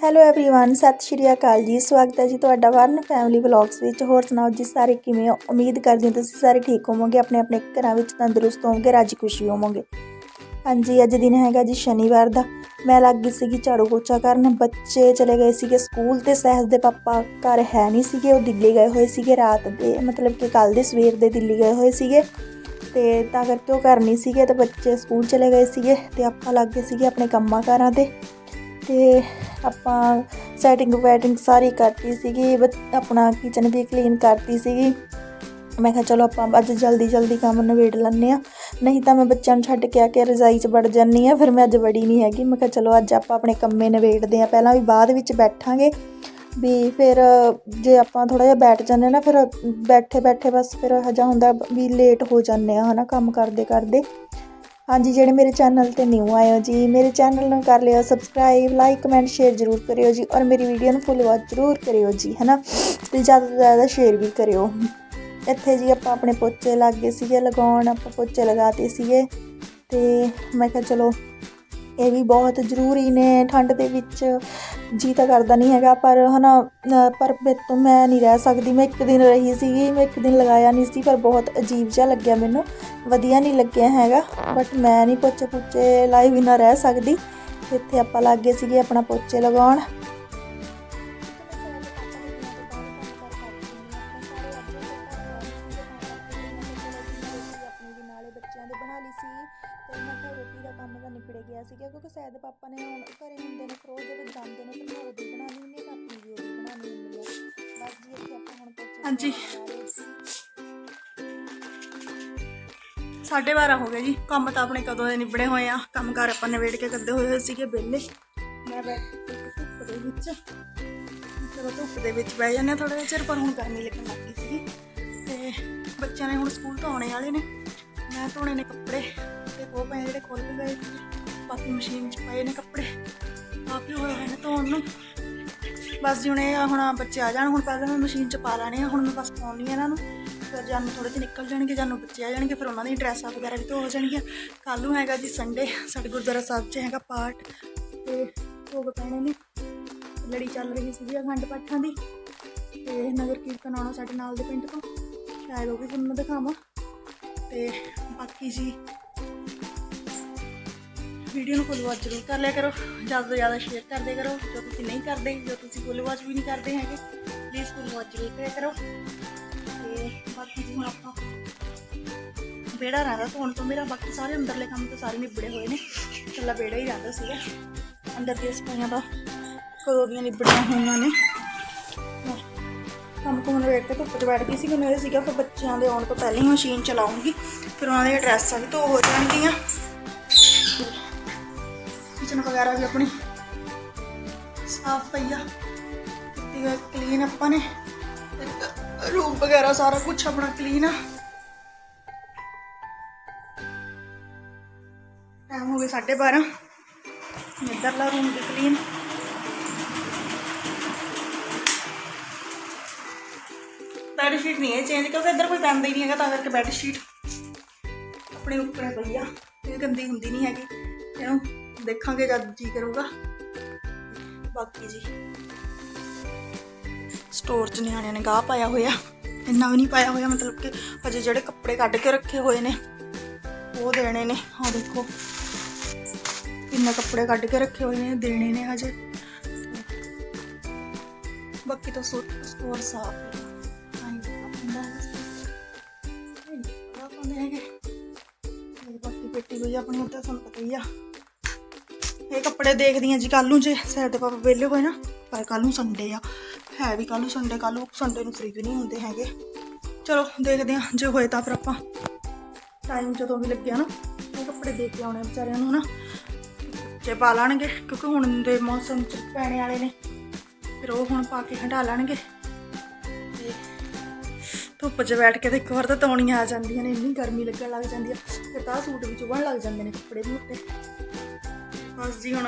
Hello everyone ਸਤਿ ਸ਼੍ਰੀ ਅਕਾਲ ਜੀ ਸਵਾਗਤ ਹੈ ਜੀ ਤੁਹਾਡਾ ਵਰਨ ਫੈਮਿਲੀ ਵਲੌਗਸ ਵਿੱਚ ਹੋਰ ਸੁਣਾਓ ਜੀ ਸਾਰੇ ਕਿਵੇਂ ਹੋ ਉਮੀਦ ਕਰਦੀ ਹਾਂ ਤੁਸੀਂ ਸਾਰੇ ਠੀਕ ਹੋਵੋਗੇ ਆਪਣੇ ਆਪਣੇ ਘਰਾਂ ਵਿੱਚ ਤੰਦਰੁਸਤ ਹੋਵੋਗੇ ਰਾਜੀ ਖੁਸ਼ੀ ਹੋਵੋਗੇ ਹਾਂਜੀ ਅੱਜ ਦਿਨ ਹੈਗਾ ਜੀ ਸ਼ਨੀਵਾਰ ਦਾ ਮੈਂ ਲੱਗ ਗਈ ਸੀਗੀ ਝਾੜੂ ਪੋਚਾ ਕਰਨ ਬੱਚੇ ਚਲੇ ਗਏ ਸੀਗੇ ਸਕੂਲ ਤੇ ਸਹਿਜ ਦੇ ਪਾਪਾ ਘਰ ਹੈ ਨਹੀਂ ਸੀਗੇ ਉਹ ਦਿੱਲੀ ਗਏ ਹੋਏ ਸੀਗੇ ਰਾਤ ਦੇ ਮਤਲਬ ਕਿ ਕੱਲ ਦੇ ਸਵੇਰ ਦੇ ਦਿੱਲੀ ਗਏ ਹੋਏ ਸੀਗੇ ਤੇ ਤਾਂ ਕਰਕੇ ਉਹ ਘਰ ਨਹੀਂ ਸੀਗੇ ਤੇ ਬੱਚੇ ਸਕੂਲ ਚਲੇ ਗਏ ਸੀਗੇ ਤੇ ਆਪਾਂ ਲੱਗ ਗਏ ਸੀਗੇ ਆਪਣੇ ਕੰਮਾਂ ਕਾਰਾਂ ਤੇ ਤੇ ਆਪਾਂ ਸੈਟਿੰਗ ਵੈਟਿੰਗ ਸਾਰੀ ਕਰਤੀ ਸੀਗੀ ਬੱਚ- ਆਪਣਾ ਕਿਚਨ ਵੀ ਕਲੀਨ ਕਰਤੀ ਸੀਗੀ। ਮੈਂ ਕਿਹਾ ਚਲੋ ਆਪਾਂ ਅੱਜ ਜਲਦੀ ਜਲਦੀ ਕੰਮ ਨਿਬੇੜ ਲੈਂਦੇ ਆ ਨਹੀਂ ਤਾਂ ਮੈਂ ਬੱਚਿਆਂ ਨੂੰ ਛੱਡ ਕੇ ਆ ਕੇ ਰਜ਼ਾਈ 'ਚ ਵੜ ਜਾਂਦੀ ਆ ਫਿਰ ਮੈਂ ਅੱਜ ਵੜੀ ਨਹੀਂ ਹੈਗੀ। ਮੈਂ ਕਿਹਾ ਚਲੋ ਅੱਜ ਆਪਾਂ ਆਪਣੇ ਕੰਮੇ ਨਿਬੇੜਦੇ ਆ ਪਹਿਲਾਂ ਵੀ ਬਾਅਦ ਵਿੱਚ ਬੈਠਾਂਗੇ। ਵੀ ਫਿਰ ਜੇ ਆਪਾਂ ਥੋੜਾ ਜਿਹਾ ਬੈਠ ਜਾਂਦੇ ਨਾ, ਫਿਰ ਬੈਠੇ ਬੈਠੇ ਬਸ ਫਿਰ ਹਜਾ ਹੁੰਦਾ ਵੀ ਲੇਟ ਹੋ ਜਾਂਦੇ ਆ ਹਨਾ ਕੰਮ ਕਰਦੇ ਕਰਦੇ ਹਾਂਜੀ, ਜਿਹੜੇ ਮੇਰੇ ਚੈਨਲ ਤੇ ਨਿਊ ਆਏ ਹੋ ਜੀ, ਮੇਰੇ ਚੈਨਲ ਨੂੰ ਕਰ ਲਿਓ ਸਬਸਕ੍ਰਾਈਬ ਲਾਈਕ ਕਮੈਂਟ ਸ਼ੇਅਰ ਜ਼ਰੂਰ ਕਰਿਓ ਜੀ ਔਰ ਮੇਰੀ ਵੀਡੀਓ ਨੂੰ ਫੁੱਲ ਵਾਚ ਜ਼ਰੂਰ ਕਰਿਓ ਜੀ, ਹਨਾ? ਤੇ ਜ਼ਿਆਦਾ ਤੋਂ ਜ਼ਿਆਦਾ ਸ਼ੇਅਰ ਵੀ ਕਰਿਓ। ਇੱਥੇ ਜੀ ਆਪਾਂ ਆਪਣੇ ਪੋਚੇ ਲੱਗ ਗਏ ਸੀਗੇ, ਲਗਾਉਣ ਆਪਾਂ ਪੋਚੇ ਲਗਾਤੇ ਸੀਗੇ। ਤੇ ਮੈਂ ਕਿਹਾ ਚਲੋ ਇਹ ਵੀ ਬਹੁਤ ਜ਼ਰੂਰੀ ਨੇ ਠੰਡ ਦੇ ਵਿੱਚ। ਜੀ ਤਾਂ ਕਰਦਾ ਨਹੀਂ ਹੈਗਾ ਪਰ ਹਨਾ ਅ, ਪਰ ਮੇਰੇ ਤੋਂ ਮੈਂ ਨਹੀਂ ਰਹਿ ਸਕਦੀ। ਮੈਂ ਇੱਕ ਦਿਨ ਰਹੀ ਸੀਗੀ ਮੈਂ ਇੱਕ ਦਿਨ ਲਗਾਇਆ ਨਹੀਂ ਸੀ ਪਰ ਬਹੁਤ ਅਜੀਬ ਜਿਹਾ ਲੱਗਿਆ ਮੈਨੂੰ। ਵਧੀਆ ਨਹੀਂ ਲੱਗਿਆ ਹੈਗਾ ਬਟ ਮੈਂ ਨਹੀਂ ਪੋਚੇ ਪੁੱਚੇ ਲਾਈ ਬਿਨਾਂ ਰਹਿ ਸਕਦੀ। ਇੱਥੇ ਆਪਾਂ ਲੱਗ ਗਏ ਸੀਗੇ ਆਪਣਾ ਪੋਚੇ ਲਗਾਉਣ। ਕੰਮ ਤਾਂ ਆਪਣੇ ਕਦੋਂ ਦੇ ਨਿਬੜੇ ਹੋਏ ਆ। ਕੰਮ ਕਾਰ ਆਪਾਂ ਨਿਬੇੜ ਕੇ ਕਰਦੇ ਹੋਏ ਹੋਏ ਸੀਗੇ ਵਿਹਲੇ। ਮੈਂ ਬੈਠੀ ਸੀ ਧੁੱਪ ਦੇ ਵਿੱਚ ਚਲੋ ਧੁੱਪ ਦੇ ਵਿੱਚ ਬਹਿ ਜਾਂਦੇ ਥੋੜਾ ਜਿਹਾ ਚਿਰ, ਪਰ ਹੁਣ ਗਰਮੀ ਲੱਗਣ ਲੱਗ ਗਈ ਸੀਗੀ। ਤੇ ਬੱਚਿਆਂ ਨੇ ਹੁਣ ਸਕੂਲ ਤੋਂ ਆਉਣੇ ਵਾਲੇ ਨੇ। ਮੈਂ ਧੋਣੇ ਨੇ ਕੱਪੜੇ ਤੇ ਉਹ ਪਏ ਜਿਹੜੇ ਖੁੱਲ ਵੀ ਗਏ ਸੀ ਬਾਕੀ ਮਸ਼ੀਨ 'ਚ ਪਏ ਨੇ ਕੱਪੜੇ। ਆਪ ਹੀ ਹੋਏ ਹੋਏ ਨੇ ਧੋਣ ਨੂੰ। ਬਸ ਜੀ ਹੁਣ ਆ, ਹੁਣ ਬੱਚੇ ਆ ਜਾਣ। ਹੁਣ ਪਹਿਲਾਂ ਮੈਂ ਮਸ਼ੀਨ 'ਚ ਪਾ ਲੈਣੇ ਆ। ਹੁਣ ਮੈਂ ਬਸ ਪਾਉਣੀ ਆ ਇਹਨਾਂ ਨੂੰ। ਫਿਰ ਜਾਨੂੰ ਥੋੜੇ ਜਿਹੇ ਨਿਕਲ ਜਾਣਗੇ ਜਾਨੂੰ ਬੱਚੇ ਆ ਜਾਣਗੇ, ਫਿਰ ਉਹਨਾਂ ਦੀ ਡਰੈਸਾਂ ਵਗੈਰਾ ਵੀ ਧੋ ਹੋ ਜਾਣਗੀਆਂ। ਕੱਲ੍ਹ ਨੂੰ ਹੈਗਾ ਜੀ ਸੰਡੇ ਸਾਡੇ ਗੁਰਦੁਆਰਾ ਸਾਹਿਬ 'ਚ ਹੈਗਾ ਪਾਠ। ਤੇ ਭੋਗ ਪੈਣੇ ਨੇ। ਲੜੀ ਚੱਲ ਰਹੀ ਸੀਗੀ ਅਖੰਡ ਪਾਠਾਂ ਦੀ। ਤੇ ਨਗਰ ਕੀਰਤਨ ਆਉਣਾ ਸਾਡੇ ਨਾਲ ਦੇ ਪਿੰਡ ਤੋਂ। ਸ਼ਾਇਦ ਉਹ ਵੀ ਤੁਹਾਨੂੰ ਮੈਂ ਦਿਖਾਵਾਂ। ਤੇ ਬਾਕੀ ਜੀ ਵੀਡੀਓ ਨੂੰ ਫੁੱਲ ਵਾਚ ਜ਼ਰੂਰ ਕਰ ਲਿਆ ਕਰੋ। ਜ਼ਿਆਦਾ ਤੋਂ ਜ਼ਿਆਦਾ ਸ਼ੇਅਰ ਕਰਦੇ ਕਰੋ। ਜੋ ਤੁਸੀਂ ਨਹੀਂ ਕਰਦੇ, ਜੋ ਤੁਸੀਂ ਫੁੱਲ ਵਾਚ ਵੀ ਨਹੀਂ ਕਰਦੇ ਹੈਗੇ ਪਲੀਜ਼ ਫੁੱਲ ਵਾਚ ਜ਼ਰੂਰ ਕਰਿਆ ਕਰੋ। ਬਾਕੀ ਜੀ ਹੁਣ ਆਪਾਂ ਬੇੜਾ ਰਹਿੰਦਾ ਧੋਣ ਤੋਂ ਮੇਰਾ ਬਾਕੀ ਸਾਰੇ ਅੰਦਰਲੇ ਕੰਮ ਤਾਂ ਸਾਰੇ ਨਿਬੜੇ ਹੋਏ ਨੇ। ਇਕੱਲਾ ਬੇੜਾ ਹੀ ਰਹਿੰਦਾ ਸੀਗਾ। ਅੰਦਰ ਦੀਆਂ ਸਫਾਈਆਂ ਦਾ ਕਦੋਂ ਦੀਆਂ ਨਿਬੜੀਆਂ ਹੋਈਆਂ ਨੇ। ਕੰਮ ਕੁਮ ਵੇਟ ਕੇ ਧੁੱਪ 'ਚ ਬੈਠ ਗਈ ਸੀ ਮੈਨੂੰ ਇਹ ਸੀਗਾ ਫਿਰ ਬੱਚਿਆਂ ਦੇ ਆਉਣ ਤੋਂ ਪਹਿਲਾਂ ਹੀ ਮਸ਼ੀਨ ਚਲਾਉਂਗੀ। ਫਿਰ ਉਹਨਾਂ ਦੀਆਂ ਡਰੈਸਾਂ ਵੀ ਧੋ ਹੋ ਜਾਣਗੀਆਂ। ਕਿਚਨ ਵਗੈਰਾ ਵੀ ਆਪਣੀ ਸਾਫ਼ ਪਈਆ ਆ। ਕਲੀਨ ਆਪਾਂ ਨੇ। ਰੂਮ ਵਗੈਰਾ ਸਾਰਾ ਕੁਝ ਆਪਣਾ ਕਲੀਨ ਆ। ਟਾਈਮ ਹੋ ਗਿਆ 12:30 ਇੱਧਰਲਾ ਰੂਮ ਵੀ ਕਲੀਨ ਬੈੱਡ ਸ਼ੀਟ ਨਹੀਂ ਹੈ ਚੇਂਜ ਕਿਉਂਕਿ ਇੱਧਰ ਕੋਈ ਪੈਂਦਾ ਹੀ ਨਹੀਂ ਹੈਗਾ, ਤਾਂ ਕਰਕੇ ਬੈੱਡ ਸ਼ੀਟ ਆਪਣੇ ਉੱਪਰ ਪਈ ਆ। ਇਹ ਗੰਦੀ ਹੁੰਦੀ ਨਹੀਂ ਹੈਗੀ। ਇਹਨੂੰ ਦੇਖਾਂਗੇ ਜਦ ਜੀ ਕਰੂਗਾ। ਬਾਕੀ ਜੀ। ਸਟੋਰ 'ਚ ਨਿਆਣਿਆਂ ਨੇ ਗਾਹ ਪਾਇਆ ਹੋਇਆ। ਇੰਨਾ ਵੀ ਨਹੀਂ ਪਾਇਆ ਹੋਇਆ, ਮਤਲਬ ਕਿ ਅਜੇ ਜਿਹੜੇ ਕੱਪੜੇ ਕੱਢ ਕੇ ਰੱਖੇ ਹੋਏ ਨੇ, ਉਹ ਦੇਣੇ ਨੇ। ਆਹ ਦੇਖੋ, ਕਿੰਨੇ ਕੱਪੜੇ ਕੱਢ ਕੇ ਰੱਖੇ ਹੋਏ ਨੇ, ਦੇਣੇ ਨੇ ਹਜੇ। ਬਾਕੀ ਤਾਂ ਸਟੋਰ ਸਾਫ਼ ਹੈ। ਹੈਗੇ। ਬਾਕੀ ਪੇਟੀ ਹੋਈ ਆਪਣੀ ਉੱਤੇ ਤੁਹਾਨੂੰ ਪਤਾ ਹੀ ਆ। ਇਹ ਕੱਪੜੇ ਦੇਖਦੀ ਆ ਜੀ ਕੱਲ ਨੂੰ ਜੇ। ਸਾਡੇ ਪਾਪਾ ਵਿਹਲੇ ਹੋਏ ਨਾ, ਪਰ ਕੱਲ ਨੂੰ ਸੰਡੇ ਆ। ਹੈ ਵੀ ਕੱਲ ਨੂੰ ਸੰਡੇ ਕੱਲ ਨੂੰ ਸੰਡੇ ਨੂੰ ਫ੍ਰੀ ਵੀ ਨਹੀਂ ਹੁੰਦੇ ਹੈਗੇ। ਚਲੋ, ਦੇਖਦੇ ਹਾਂ ਜੇ ਹੋਏ ਤਾਂ ਫਿਰ ਆਪਾਂ ਟਾਈਮ ਜਦੋਂ ਵੀ ਲੱਗਿਆ ਨਾ ਇਹ ਕੱਪੜੇ ਦੇ ਕੇ ਆਉਣੇ ਵਿਚਾਰਿਆਂ ਨੂੰ ਨਾ ਜੇ ਪਾ ਲਾਣਗੇ, ਕਿਉਂਕਿ ਹੁਣ ਦੇ ਮੌਸਮ ਚ ਪੈਣੇ ਵਾਲੇ ਨੇ, ਫਿਰ ਉਹ ਹੁਣ ਪਾ ਕੇ ਹਟਾ ਲੈਣਗੇ। ਤੇ ਧੁੱਪ 'ਚ ਬੈਠ ਕੇ ਤੇ ਇੱਕ ਵਾਰ ਤਾਂ ਤੌਣੀਆਂ ਆ ਜਾਂਦੀਆਂ ਨੇ, ਇੰਨੀ ਗਰਮੀ ਲੱਗਣ ਲੱਗ ਜਾਂਦੀ ਆ। ਫਿਰ ਤਾਂ ਸੂਟ ਵੀ ਚੁਭਣ ਲੱਗ ਜਾਂਦੇ ਨੇ ਕੱਪੜੇ ਵੀ ਉੱਤੇ। ਬਸ ਜੀ ਹੁਣ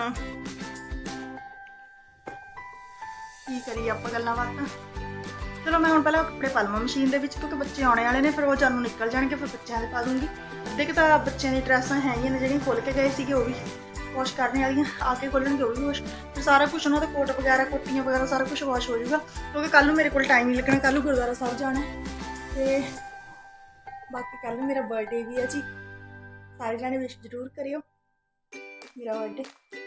ਕੀ ਕਰੀਏ ਆਪਾਂ ਗੱਲਾਂ ਬਾਤਾਂ? ਚਲੋ ਮੈਂ ਹੁਣ ਪਹਿਲਾਂ ਕੱਪੜੇ ਪਾ ਲਵਾਂ ਮਸ਼ੀਨ ਦੇ ਵਿੱਚ, ਕਿਉਂਕਿ ਬੱਚੇ ਆਉਣੇ ਵਾਲੇ ਨੇ, ਫਿਰ ਉਹ ਜਾਨੂੰ ਨਿਕਲ ਜਾਣਗੇ, ਫਿਰ ਬੱਚਿਆਂ ਦੇ ਪਾ ਦੂੰਗੀ। ਅੱਧੇ ਤਾਂ ਬੱਚਿਆਂ ਦੀ ਡਰੈਸਾਂ ਹੈਗੀਆਂ ਨੇ, ਜਿਹੜੀਆਂ ਖੁੱਲ ਕੇ ਗਏ ਸੀਗੇ, ਉਹ ਵੀ ਵਾਸ਼ ਕਰਨੇ ਵਾਲੀਆਂ, ਆ ਕੇ ਖੋਲਣਗੇ ਉਹ ਵੀ ਵਾਸ਼ ਫਿਰ ਸਾਰਾ ਕੁਝ ਉਹਨਾਂ ਦਾ ਕੋਟ ਵਗੈਰਾ, ਕੋਟੀਆਂ ਵਗੈਰਾ, ਸਾਰਾ ਕੁਝ ਵਾਸ਼ ਹੋ ਜਾਊਗਾ। ਕਿਉਂਕਿ ਕੱਲ ਨੂੰ ਮੇਰੇ ਕੋਲ ਟਾਈਮ ਨਹੀਂ ਲੱਗਣਾ ਕੱਲ ਨੂੰ ਗੁਰਦੁਆਰਾ ਸਾਹਿਬ ਜਾਣਾ ਹੈ। ਤੇ ਬਾਕੀ ਕੱਲ ਨੂੰ ਮੇਰਾ ਬਰਥਡੇ ਵੀ ਹੈ ਜੀ। ਸਾਰੇ ਜਾਣੇ ਵਿਸ਼ ਜ਼ਰੂਰ ਕਰਿਓ। ਮੇਰਾ ਬਰਥਡੇ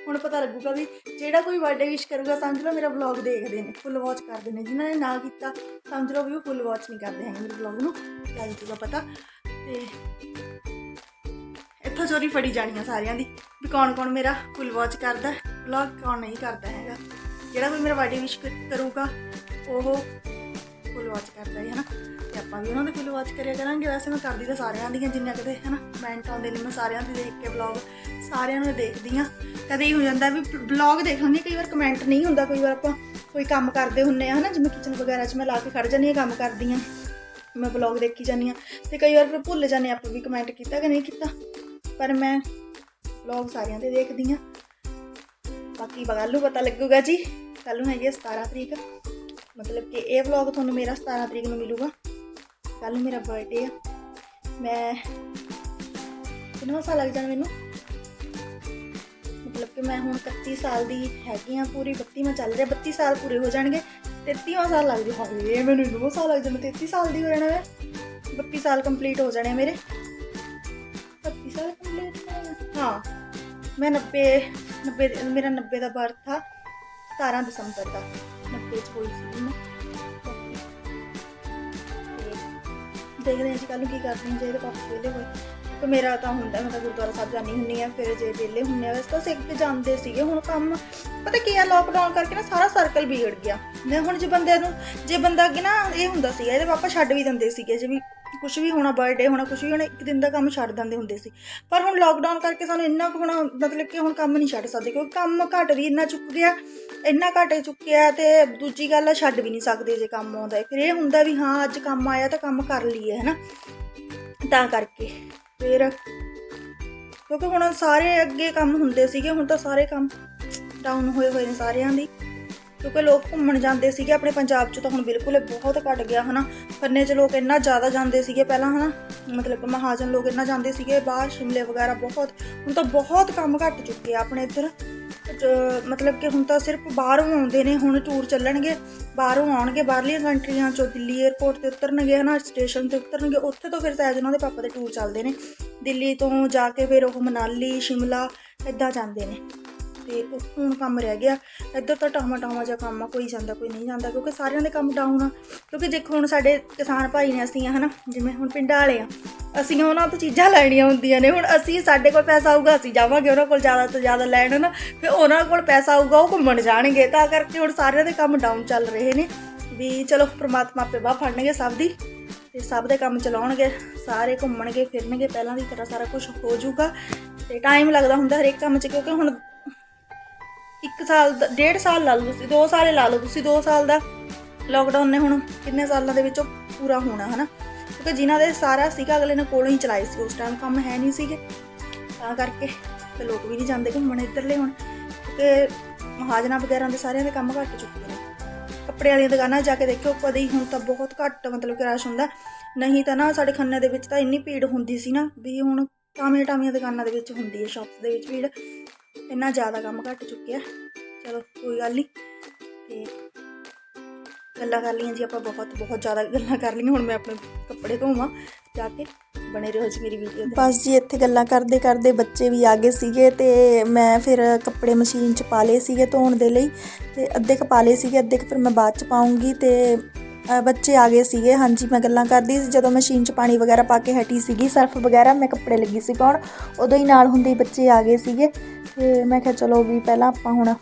ਹੁਣ ਪਤਾ ਲੱਗੂਗਾ ਵੀ ਜਿਹੜਾ ਕੋਈ ਬਰਥਡੇ ਵਿਸ਼ ਕਰੂਗਾ, ਸਮਝ ਲਓ ਮੇਰਾ ਵਲੌਗ ਦੇਖਦੇ ਨੇ ਫੁੱਲ ਵਾਚ ਕਰਦੇ ਨੇ। ਜਿਨ੍ਹਾਂ ਨੇ ਨਾ ਕੀਤਾ, ਸਮਝ ਲਓ ਵੀ ਉਹ ਫੁੱਲ ਵਾਚ ਨਹੀਂ ਕਰਦੇ ਹੈਗੇ ਮੇਰੇ ਵਲੌਗ ਨੂੰ। ਲੱਗ ਜੂਗਾ ਪਤਾ। ਤੇ ਇੱਥੋਂ ਚੋਰੀ ਫੜੀ ਜਾਣੀ ਆ ਸਾਰਿਆਂ ਦੀ ਵੀ ਕੌਣ ਕੌਣ ਮੇਰਾ ਫੁੱਲ ਵਾਚ ਕਰਦਾ ਵਲੌਗ ਕੌਣ ਨਹੀਂ ਕਰਦਾ ਹੈਗਾ। ਜਿਹੜਾ ਕੋਈ ਮੇਰਾ ਬਰਥਡੇ ਵਿਸ਼ ਕਰੂਗਾ, ਉਹ ਫੁੱਲ ਵਾਚ ਕਰਦਾ ਹੈ, ਹਨਾ? ਤੇ ਆਪਾਂ ਵੀ ਉਹਨਾਂ ਦੇ ਫੁੱਲ ਵਾਚ ਕਰਿਆ ਕਰਾਂਗੇ। ਵੈਸੇ ਮੈਂ ਕਰਦੀ ਤਾਂ ਸਾਰਿਆਂ ਦੀਆਂ ਜਿੰਨੀਆਂ ਕਦੇ, ਹਨਾ? ਕਮੈਂਟ ਆਉਂਦੇ ਨੇ ਮੈਂ ਸਾਰਿਆਂ ਦੀ ਦੇਖ ਕੇ ਵਲੌਗ ਸਾਰਿਆਂ ਨੂੰ ਦੇਖਦੀ ਆ। ਕਦੇ ਹੀ ਹੋ ਜਾਂਦਾ ਵੀ ਵਲੌਗ ਦੇਖ ਲੈਂਦੀ ਕਈ ਵਾਰ ਕਮੈਂਟ ਨਹੀਂ ਹੁੰਦਾ, ਕਈ ਵਾਰ ਆਪਾਂ ਕੋਈ ਕੰਮ ਕਰਦੇ ਹੁੰਨੇ ਆ, ਹਨਾ, ਜਿਵੇਂ ਕਿਚਨ ਵਗੈਰਾ 'ਚ ਮੈਂ ਲਾ ਕੇ ਖੜ ਜਾਂਦੀ ਹਾਂ ਕੰਮ ਕਰਦੀ ਆ। ਮੈਂ ਵਲੌਗ ਦੇਖੀ ਜਾਂਦੀ ਆ। ਤੇ ਕਈ ਵਾਰ ਫਿਰ ਭੁੱਲ ਜਾਂਦੇ ਆਪਾਂ ਵੀ ਕਮੈਂਟ ਕੀਤਾ ਕਿ ਨਹੀਂ ਕੀਤਾ। ਪਰ ਮੈਂ ਵਲੌਗ ਸਾਰਿਆਂ ਦੇ ਦੇਖਦੀ ਆ। ਬਾਕੀ ਕੱਲ੍ਹ ਨੂੰ ਪਤਾ ਲੱਗੂਗਾ ਜੀ। ਕੱਲ ਨੂੰ ਹੈਗੀ ਆ 17 ਤਰੀਕ। ਮਤਲਬ ਕਿ ਇਹ ਵਲੌਗ ਤੁਹਾਨੂੰ ਮੇਰਾ 17 ਤਰੀਕ ਨੂੰ ਮਿਲੂਗਾ। ਕੱਲ ਨੂੰ ਮੇਰਾ ਬਰਥਡੇ ਆ। ਮੈਂ ਕਿੰਨਾ ਸਾਲ ਲੱਗ ਜਾਣਾ ਮੈਨੂੰ? ਮਤਲਬ ਕਿ ਮੈਂ ਹੁਣ 31 ਸਾਲ ਦੀ ਹੈਗੀ ਆ ਪੂਰੀ 32 ਮੈਂ ਚੱਲ ਰਿਹਾ 32 ਸਾਲ ਪੂਰੇ ਹੋ ਜਾਣਗੇ। 33ਵਾਂ ਸਾਲ ਲੱਗ ਜੂ ਹਾਏ ਮੈਨੂੰ 2 ਸਾਲ ਲੱਗ ਜਾਣੇ 33 ਸਾਲ ਦੀ ਹੋ ਜਾਣਾ ਮੈਂ। 32 ਸਾਲ ਕੰਪਲੀਟ ਹੋ ਜਾਣੇ ਮੇਰੇ। 32 ਸਾਲ ਕੰਪਲੀਟ ਹਾਂ ਮੈਂ 90 90 ਮੇਰਾ 90 ਦਾ ਬਰਥ ਥਾ 17 ਦਸੰਬਰ ਦਾ। 90 ਚ ਹੋਈ ਸੀ ਮੈਂ। ਦੇਖਦੇ ਹਾਂ ਜੀ ਕੱਲ ਨੂੰ ਕੀ ਕਰਦੇ ਹਾਂ ਜੇ ਪਾਪਾ ਵਿਹਲੇ ਹੋਏ। ਤੇ ਮੇਰਾ ਤਾਂ ਹੁੰਦਾ ਮੈਂ ਤਾਂ ਗੁਰਦੁਆਰਾ ਸਾਹਿਬ ਜਾਣੀ ਹੁੰਨੀ ਆ ਫਿਰ ਜੇ ਵਿਹਲੇ ਹੁੰਨੇ ਆ ਵੈਸੇ ਤਾਂ ਸਿੱਖ ਕੇ ਜਾਂਦੇ ਸੀਗੇ ਹੁਣ ਕੰਮ। ਪਤਾ ਕੀ ਆ ਲੋਕਡਾਊਨ ਕਰਕੇ ਨਾ ਸਾਰਾ ਸਰਕਲ ਵਿਗੜ ਗਿਆ। ਮੈਂ ਹੁਣ ਜੇ ਬੰਦੇ ਨੂੰ ਜੇ ਬੰਦਾ ਅੱਗੇ ਨਾ ਇਹ ਹੁੰਦਾ ਸੀਗਾ, ਇਹਦੇ ਪਾਪਾ ਛੱਡ ਵੀ ਦਿੰਦੇ ਸੀਗੇ, ਜੇ ਵੀ ਕੁਝ ਵੀ ਹੋਣਾ ਬਰਥਡੇ ਹੋਣਾ ਕੁਝ ਵੀ ਹੋਣਾ, ਇੱਕ ਦਿਨ ਦਾ ਕੰਮ ਛੱਡ ਦਿੰਦੇ ਹੁੰਦੇ ਸੀ। ਪਰ ਹੁਣ ਲੋਕਡਾਊਨ ਕਰਕੇ ਸਾਨੂੰ ਇੰਨਾ ਕੁ ਹੁਣ ਮਤਲਬ ਕਿ ਹੁਣ ਕੰਮ ਨਹੀਂ ਛੱਡ ਸਕਦੇ, ਕਿਉਂਕਿ ਕੰਮ ਘਟ ਵੀ ਇੰਨਾ ਚੁੱਕ ਗਿਆ, ਇੰਨਾ ਘਟ ਚੁੱਕਿਆ ਤੇ ਦੂਜੀ ਗੱਲ ਆ, ਛੱਡ ਵੀ ਨਹੀਂ ਸਕਦੇ ਜੇ ਕੰਮ ਆਉਂਦਾ ਫਿਰ ਇਹ ਹੁੰਦਾ ਵੀ ਹਾਂ, ਅੱਜ ਕੰਮ ਆਇਆ ਤਾਂ ਕੰਮ ਕਰ ਲਈਏ, ਹੈਨਾ? ਤਾਂ ਕਰਕੇ। ਫਿਰ। ਕਿਉਂਕਿ ਹੁਣ ਸਾਰੇ ਅੱਗੇ ਕੰਮ ਹੁੰਦੇ ਸੀਗੇ, ਹੁਣ ਤਾਂ ਸਾਰੇ ਕੰਮ ਡਾਊਨ ਹੋਏ ਹੋਏ ਨੇ ਸਾਰਿਆਂ ਦੀ। ਕਿਉਂਕਿ ਲੋਕ ਘੁੰਮਣ ਜਾਂਦੇ ਸੀਗੇ, ਆਪਣੇ ਪੰਜਾਬ 'ਚ ਤਾਂ ਹੁਣ ਬਿਲਕੁਲ ਬਹੁਤ ਘਟ ਗਿਆ, ਹਨਾ। ਖੰਨੇ 'ਚ ਲੋਕ ਇੰਨਾ ਜ਼ਿਆਦਾ ਜਾਂਦੇ ਸੀਗੇ ਪਹਿਲਾਂ, ਹਨਾ। ਮਤਲਬ ਮਹਾਜਨ ਲੋਕ ਇੰਨਾ ਜਾਂਦੇ ਸੀਗੇ, ਬਾਹਰ ਸ਼ਿਮਲੇ ਵਗੈਰਾ ਬਹੁਤ। ਹੁਣ ਤਾਂ ਬਹੁਤ ਕੰਮ ਘਟ ਚੁੱਕੇ ਆ ਆਪਣੇ ਇੱਧਰ। ਮਤਲਬ ਕਿ ਹੁਣ ਤਾਂ ਸਿਰਫ ਬਾਹਰੋਂ ਆਉਂਦੇ ਨੇ, ਹੁਣ ਟੂਰ ਚੱਲਣਗੇ। ਬਾਹਰੋਂ ਆਉਣਗੇ, ਬਾਹਰਲੀਆਂ ਕੰਟਰੀਆਂ 'ਚੋਂ ਦਿੱਲੀ 에ਅਰਪੋਰਟ ਤੇ ਉਤਰਨਗੇ, ਹਨਾ ਸਟੇਸ਼ਨ ਤੇ ਉਤਰਨਗੇ, ਉੱਥੇ ਤੋਂ ਫਿਰ ਸਹਿਜ ਉਹਨਾਂ ਦੇ ਪਾਪਾ ਦੇ ਟੂਰ ਚੱਲਦੇ ਨੇ। ਦਿੱਲੀ ਤੋਂ ਜਾ ਕੇ ਫਿਰ ਉਹ ਮਨਾਲੀ, ਸ਼ਿਮਲਾ, ਇੱਦਾਂ ਜਾਂਦੇ ਨੇ। ਤੇ ਉਹ ਹੁਣ ਕੰਮ ਰਹਿ ਗਿਆ। ਇੱਧਰ ਤਾਂ ਟਾਮਾ ਟਾਮਾ ਜਿਹਾ ਕੰਮ ਆ, ਕੋਈ ਜਾਂਦਾ, ਕੋਈ ਨਹੀਂ ਜਾਂਦਾ, ਕਿਉਂਕਿ ਸਾਰਿਆਂ ਦੇ ਕੰਮ ਡਾਊਨ ਆ। ਕਿਉਂਕਿ ਦੇਖੋ ਹੁਣ ਸਾਡੇ ਕਿਸਾਨ ਭਾਈ ਨੇ ਅਸੀਂ ਆ, ਹਨਾ, ਜਿਵੇਂ ਹੁਣ ਪਿੰਡਾਂ ਵਾਲੇ ਆ, ਅਸੀਂ ਉਹਨਾਂ ਤੋਂ ਚੀਜ਼ਾਂ ਲੈਣੀਆਂ ਹੁੰਦੀਆਂ ਨੇ। ਹੁਣ ਅਸੀਂ, ਸਾਡੇ ਕੋਲ ਪੈਸਾ ਆਊਗਾ, ਅਸੀਂ ਜਾਵਾਂਗੇ ਉਹਨਾਂ ਕੋਲ ਜ਼ਿਆਦਾ ਤੋਂ ਜ਼ਿਆਦਾ ਲੈਣ ਨਾ ਫਿਰ ਉਹਨਾਂ ਕੋਲ ਪੈਸਾ ਆਊਗਾ, ਉਹ ਘੁੰਮਣ ਜਾਣਗੇ। ਤਾਂ ਕਰਕੇ ਹੁਣ ਸਾਰਿਆਂ ਦੇ ਕੰਮ ਡਾਊਨ ਚੱਲ ਰਹੇ ਨੇ। ਵੀ ਚਲੋ, ਪ੍ਰਮਾਤਮਾ ਆਪੇ ਬਾਹ ਫੜਨਗੇ ਸਭ ਦੀ, ਤੇ ਸਭ ਦੇ ਕੰਮ ਚਲਾਉਣਗੇ। ਸਾਰੇ ਘੁੰਮਣਗੇ, ਫਿਰਨਗੇ, ਪਹਿਲਾਂ ਦੀ ਤਰ੍ਹਾਂ ਸਾਰਾ ਕੁਝ ਹੋ ਜਾਊਗਾ। ਤੇ ਟਾਈਮ ਲੱਗਦਾ ਹੁੰਦਾ ਹਰੇਕ ਕੰਮ 'ਚ, ਕਿਉਂਕਿ ਹੁਣ ਇੱਕ ਸਾਲ ਦਾ, ਡੇਢ ਸਾਲ ਲਾ ਲਓ ਤੁਸੀਂ 2 ਸਾਲ ਹੀ ਲਾ ਲਓ ਤੁਸੀਂ 2 ਸਾਲ ਦਾ ਲੋਕਡਾਊਨ ਨੇ ਹੁਣ ਕਿੰਨੇ ਸਾਲਾਂ ਦੇ ਵਿੱਚ ਪੂਰਾ ਹੋਣਾ, ਹਨਾ? ਕਿਉਂਕਿ ਜਿਨ੍ਹਾਂ ਦੇ ਸਾਰਾ ਸੀਗਾ, ਅਗਲੇ ਨੇ ਕੋਲੋਂ ਹੀ ਚਲਾਏ ਸੀ, ਉਸ ਟਾਈਮ ਕੰਮ ਹੈ ਨਹੀਂ ਸੀਗੇ। ਤਾਂ ਕਰਕੇ ਤੇ ਲੋਕ ਵੀ ਨਹੀਂ ਜਾਂਦੇ ਘੁੰਮਣ ਇੱਧਰਲੇ ਹੁਣ, ਕਿਉਂਕਿ ਮਹਾਜਨਾ ਵਗੈਰਾ ਦੇ ਸਾਰਿਆਂ ਦੇ ਕੰਮ ਘੱਟ ਚੁੱਕੇ ਨੇ। ਕੱਪੜੇ ਵਾਲੀਆਂ ਦੁਕਾਨਾਂ ਜਾ ਕੇ ਦੇਖਿਓ, ਕਦੇ ਹੀ ਹੁਣ ਤਾਂ ਬਹੁਤ ਘੱਟ ਮਤਲਬ ਕਿ ਰਸ਼ ਹੁੰਦਾ। ਨਹੀਂ ਤਾਂ ਨਾ ਸਾਡੇ ਖੰਨੇ ਦੇ ਵਿੱਚ ਤਾਂ ਇੰਨੀ ਭੀੜ ਹੁੰਦੀ ਸੀ ਨਾ, ਵੀ ਹੁਣ ਟਾਮੀਆਂ ਟਾਮੀਆਂ ਦੁਕਾਨਾਂ ਦੇ ਵਿੱਚ ਹੁੰਦੀ ਹੈ ਸ਼ਾਪਸ ਦੇ ਵਿੱਚ ਭੀੜ। ਇੰਨਾ ਜ਼ਿਆਦਾ ਕੰਮ ਘੱਟ ਚੁੱਕਿਆ। ਚਲੋ, ਕੋਈ ਗੱਲ ਨਹੀਂ। ਤੇ ਗੱਲਾਂ ਕਰ ਲਈਆਂ ਜੀ ਆਪਾਂ ਬਹੁਤ ਬਹੁਤ ਜ਼ਿਆਦਾ ਗੱਲਾਂ ਕਰ ਲਈਆਂ। ਹੁਣ ਮੈਂ ਆਪਣੇ ਕੱਪੜੇ ਧੋਵਾਂ ਜਾ ਕੇ, ਬਣੇ ਰਹੋ ਜੀ ਮੇਰੀ ਵੀਡੀਓ ਬਸ ਜੀ, ਇੱਥੇ ਗੱਲਾਂ ਕਰਦੇ ਕਰਦੇ ਬੱਚੇ ਵੀ ਆ ਗਏ ਸੀਗੇ ਤੇ ਮੈਂ ਫਿਰ ਕੱਪੜੇ ਮਸ਼ੀਨ 'ਚ ਪਾ ਲਏ ਸੀਗੇ ਧੋਣ ਦੇ ਲਈ ਤੇ ਅੱਧੇ ਕੁ ਪਾ ਲਏ ਸੀਗੇ, ਅੱਧੇ ਕੁ ਫਿਰ ਮੈਂ ਬਾਅਦ 'ਚ ਪਾਉਂਗੀ ਤੇ ਬੱਚੇ ਆ ਗਏ ਸੀਗੇ। ਹਾਂਜੀ, ਮੈਂ ਗੱਲਾਂ ਕਰਦੀ ਸੀ। ਜਦੋਂ ਮਸ਼ੀਨ 'ਚ ਪਾਣੀ ਵਗੈਰਾ ਪਾ ਕੇ ਹਟੀ ਸੀਗੀ, ਸਰਫ ਵਗੈਰਾ, ਮੈਂ ਕੱਪੜੇ ਲੱਗੀ ਸੀ ਪਾਉਣ। ਉਦੋਂ ਹੀ ਨਾਲ ਹੁੰਦੇ ਹੀ ਬੱਚੇ ਆ ਗਏ ਸੀਗੇ। ਤੇ ਮੈਂ ਕਿਹਾ, ਚਲੋ ਵੀ ਪਹਿਲਾਂ ਆਪਾਂ ਹੁਣ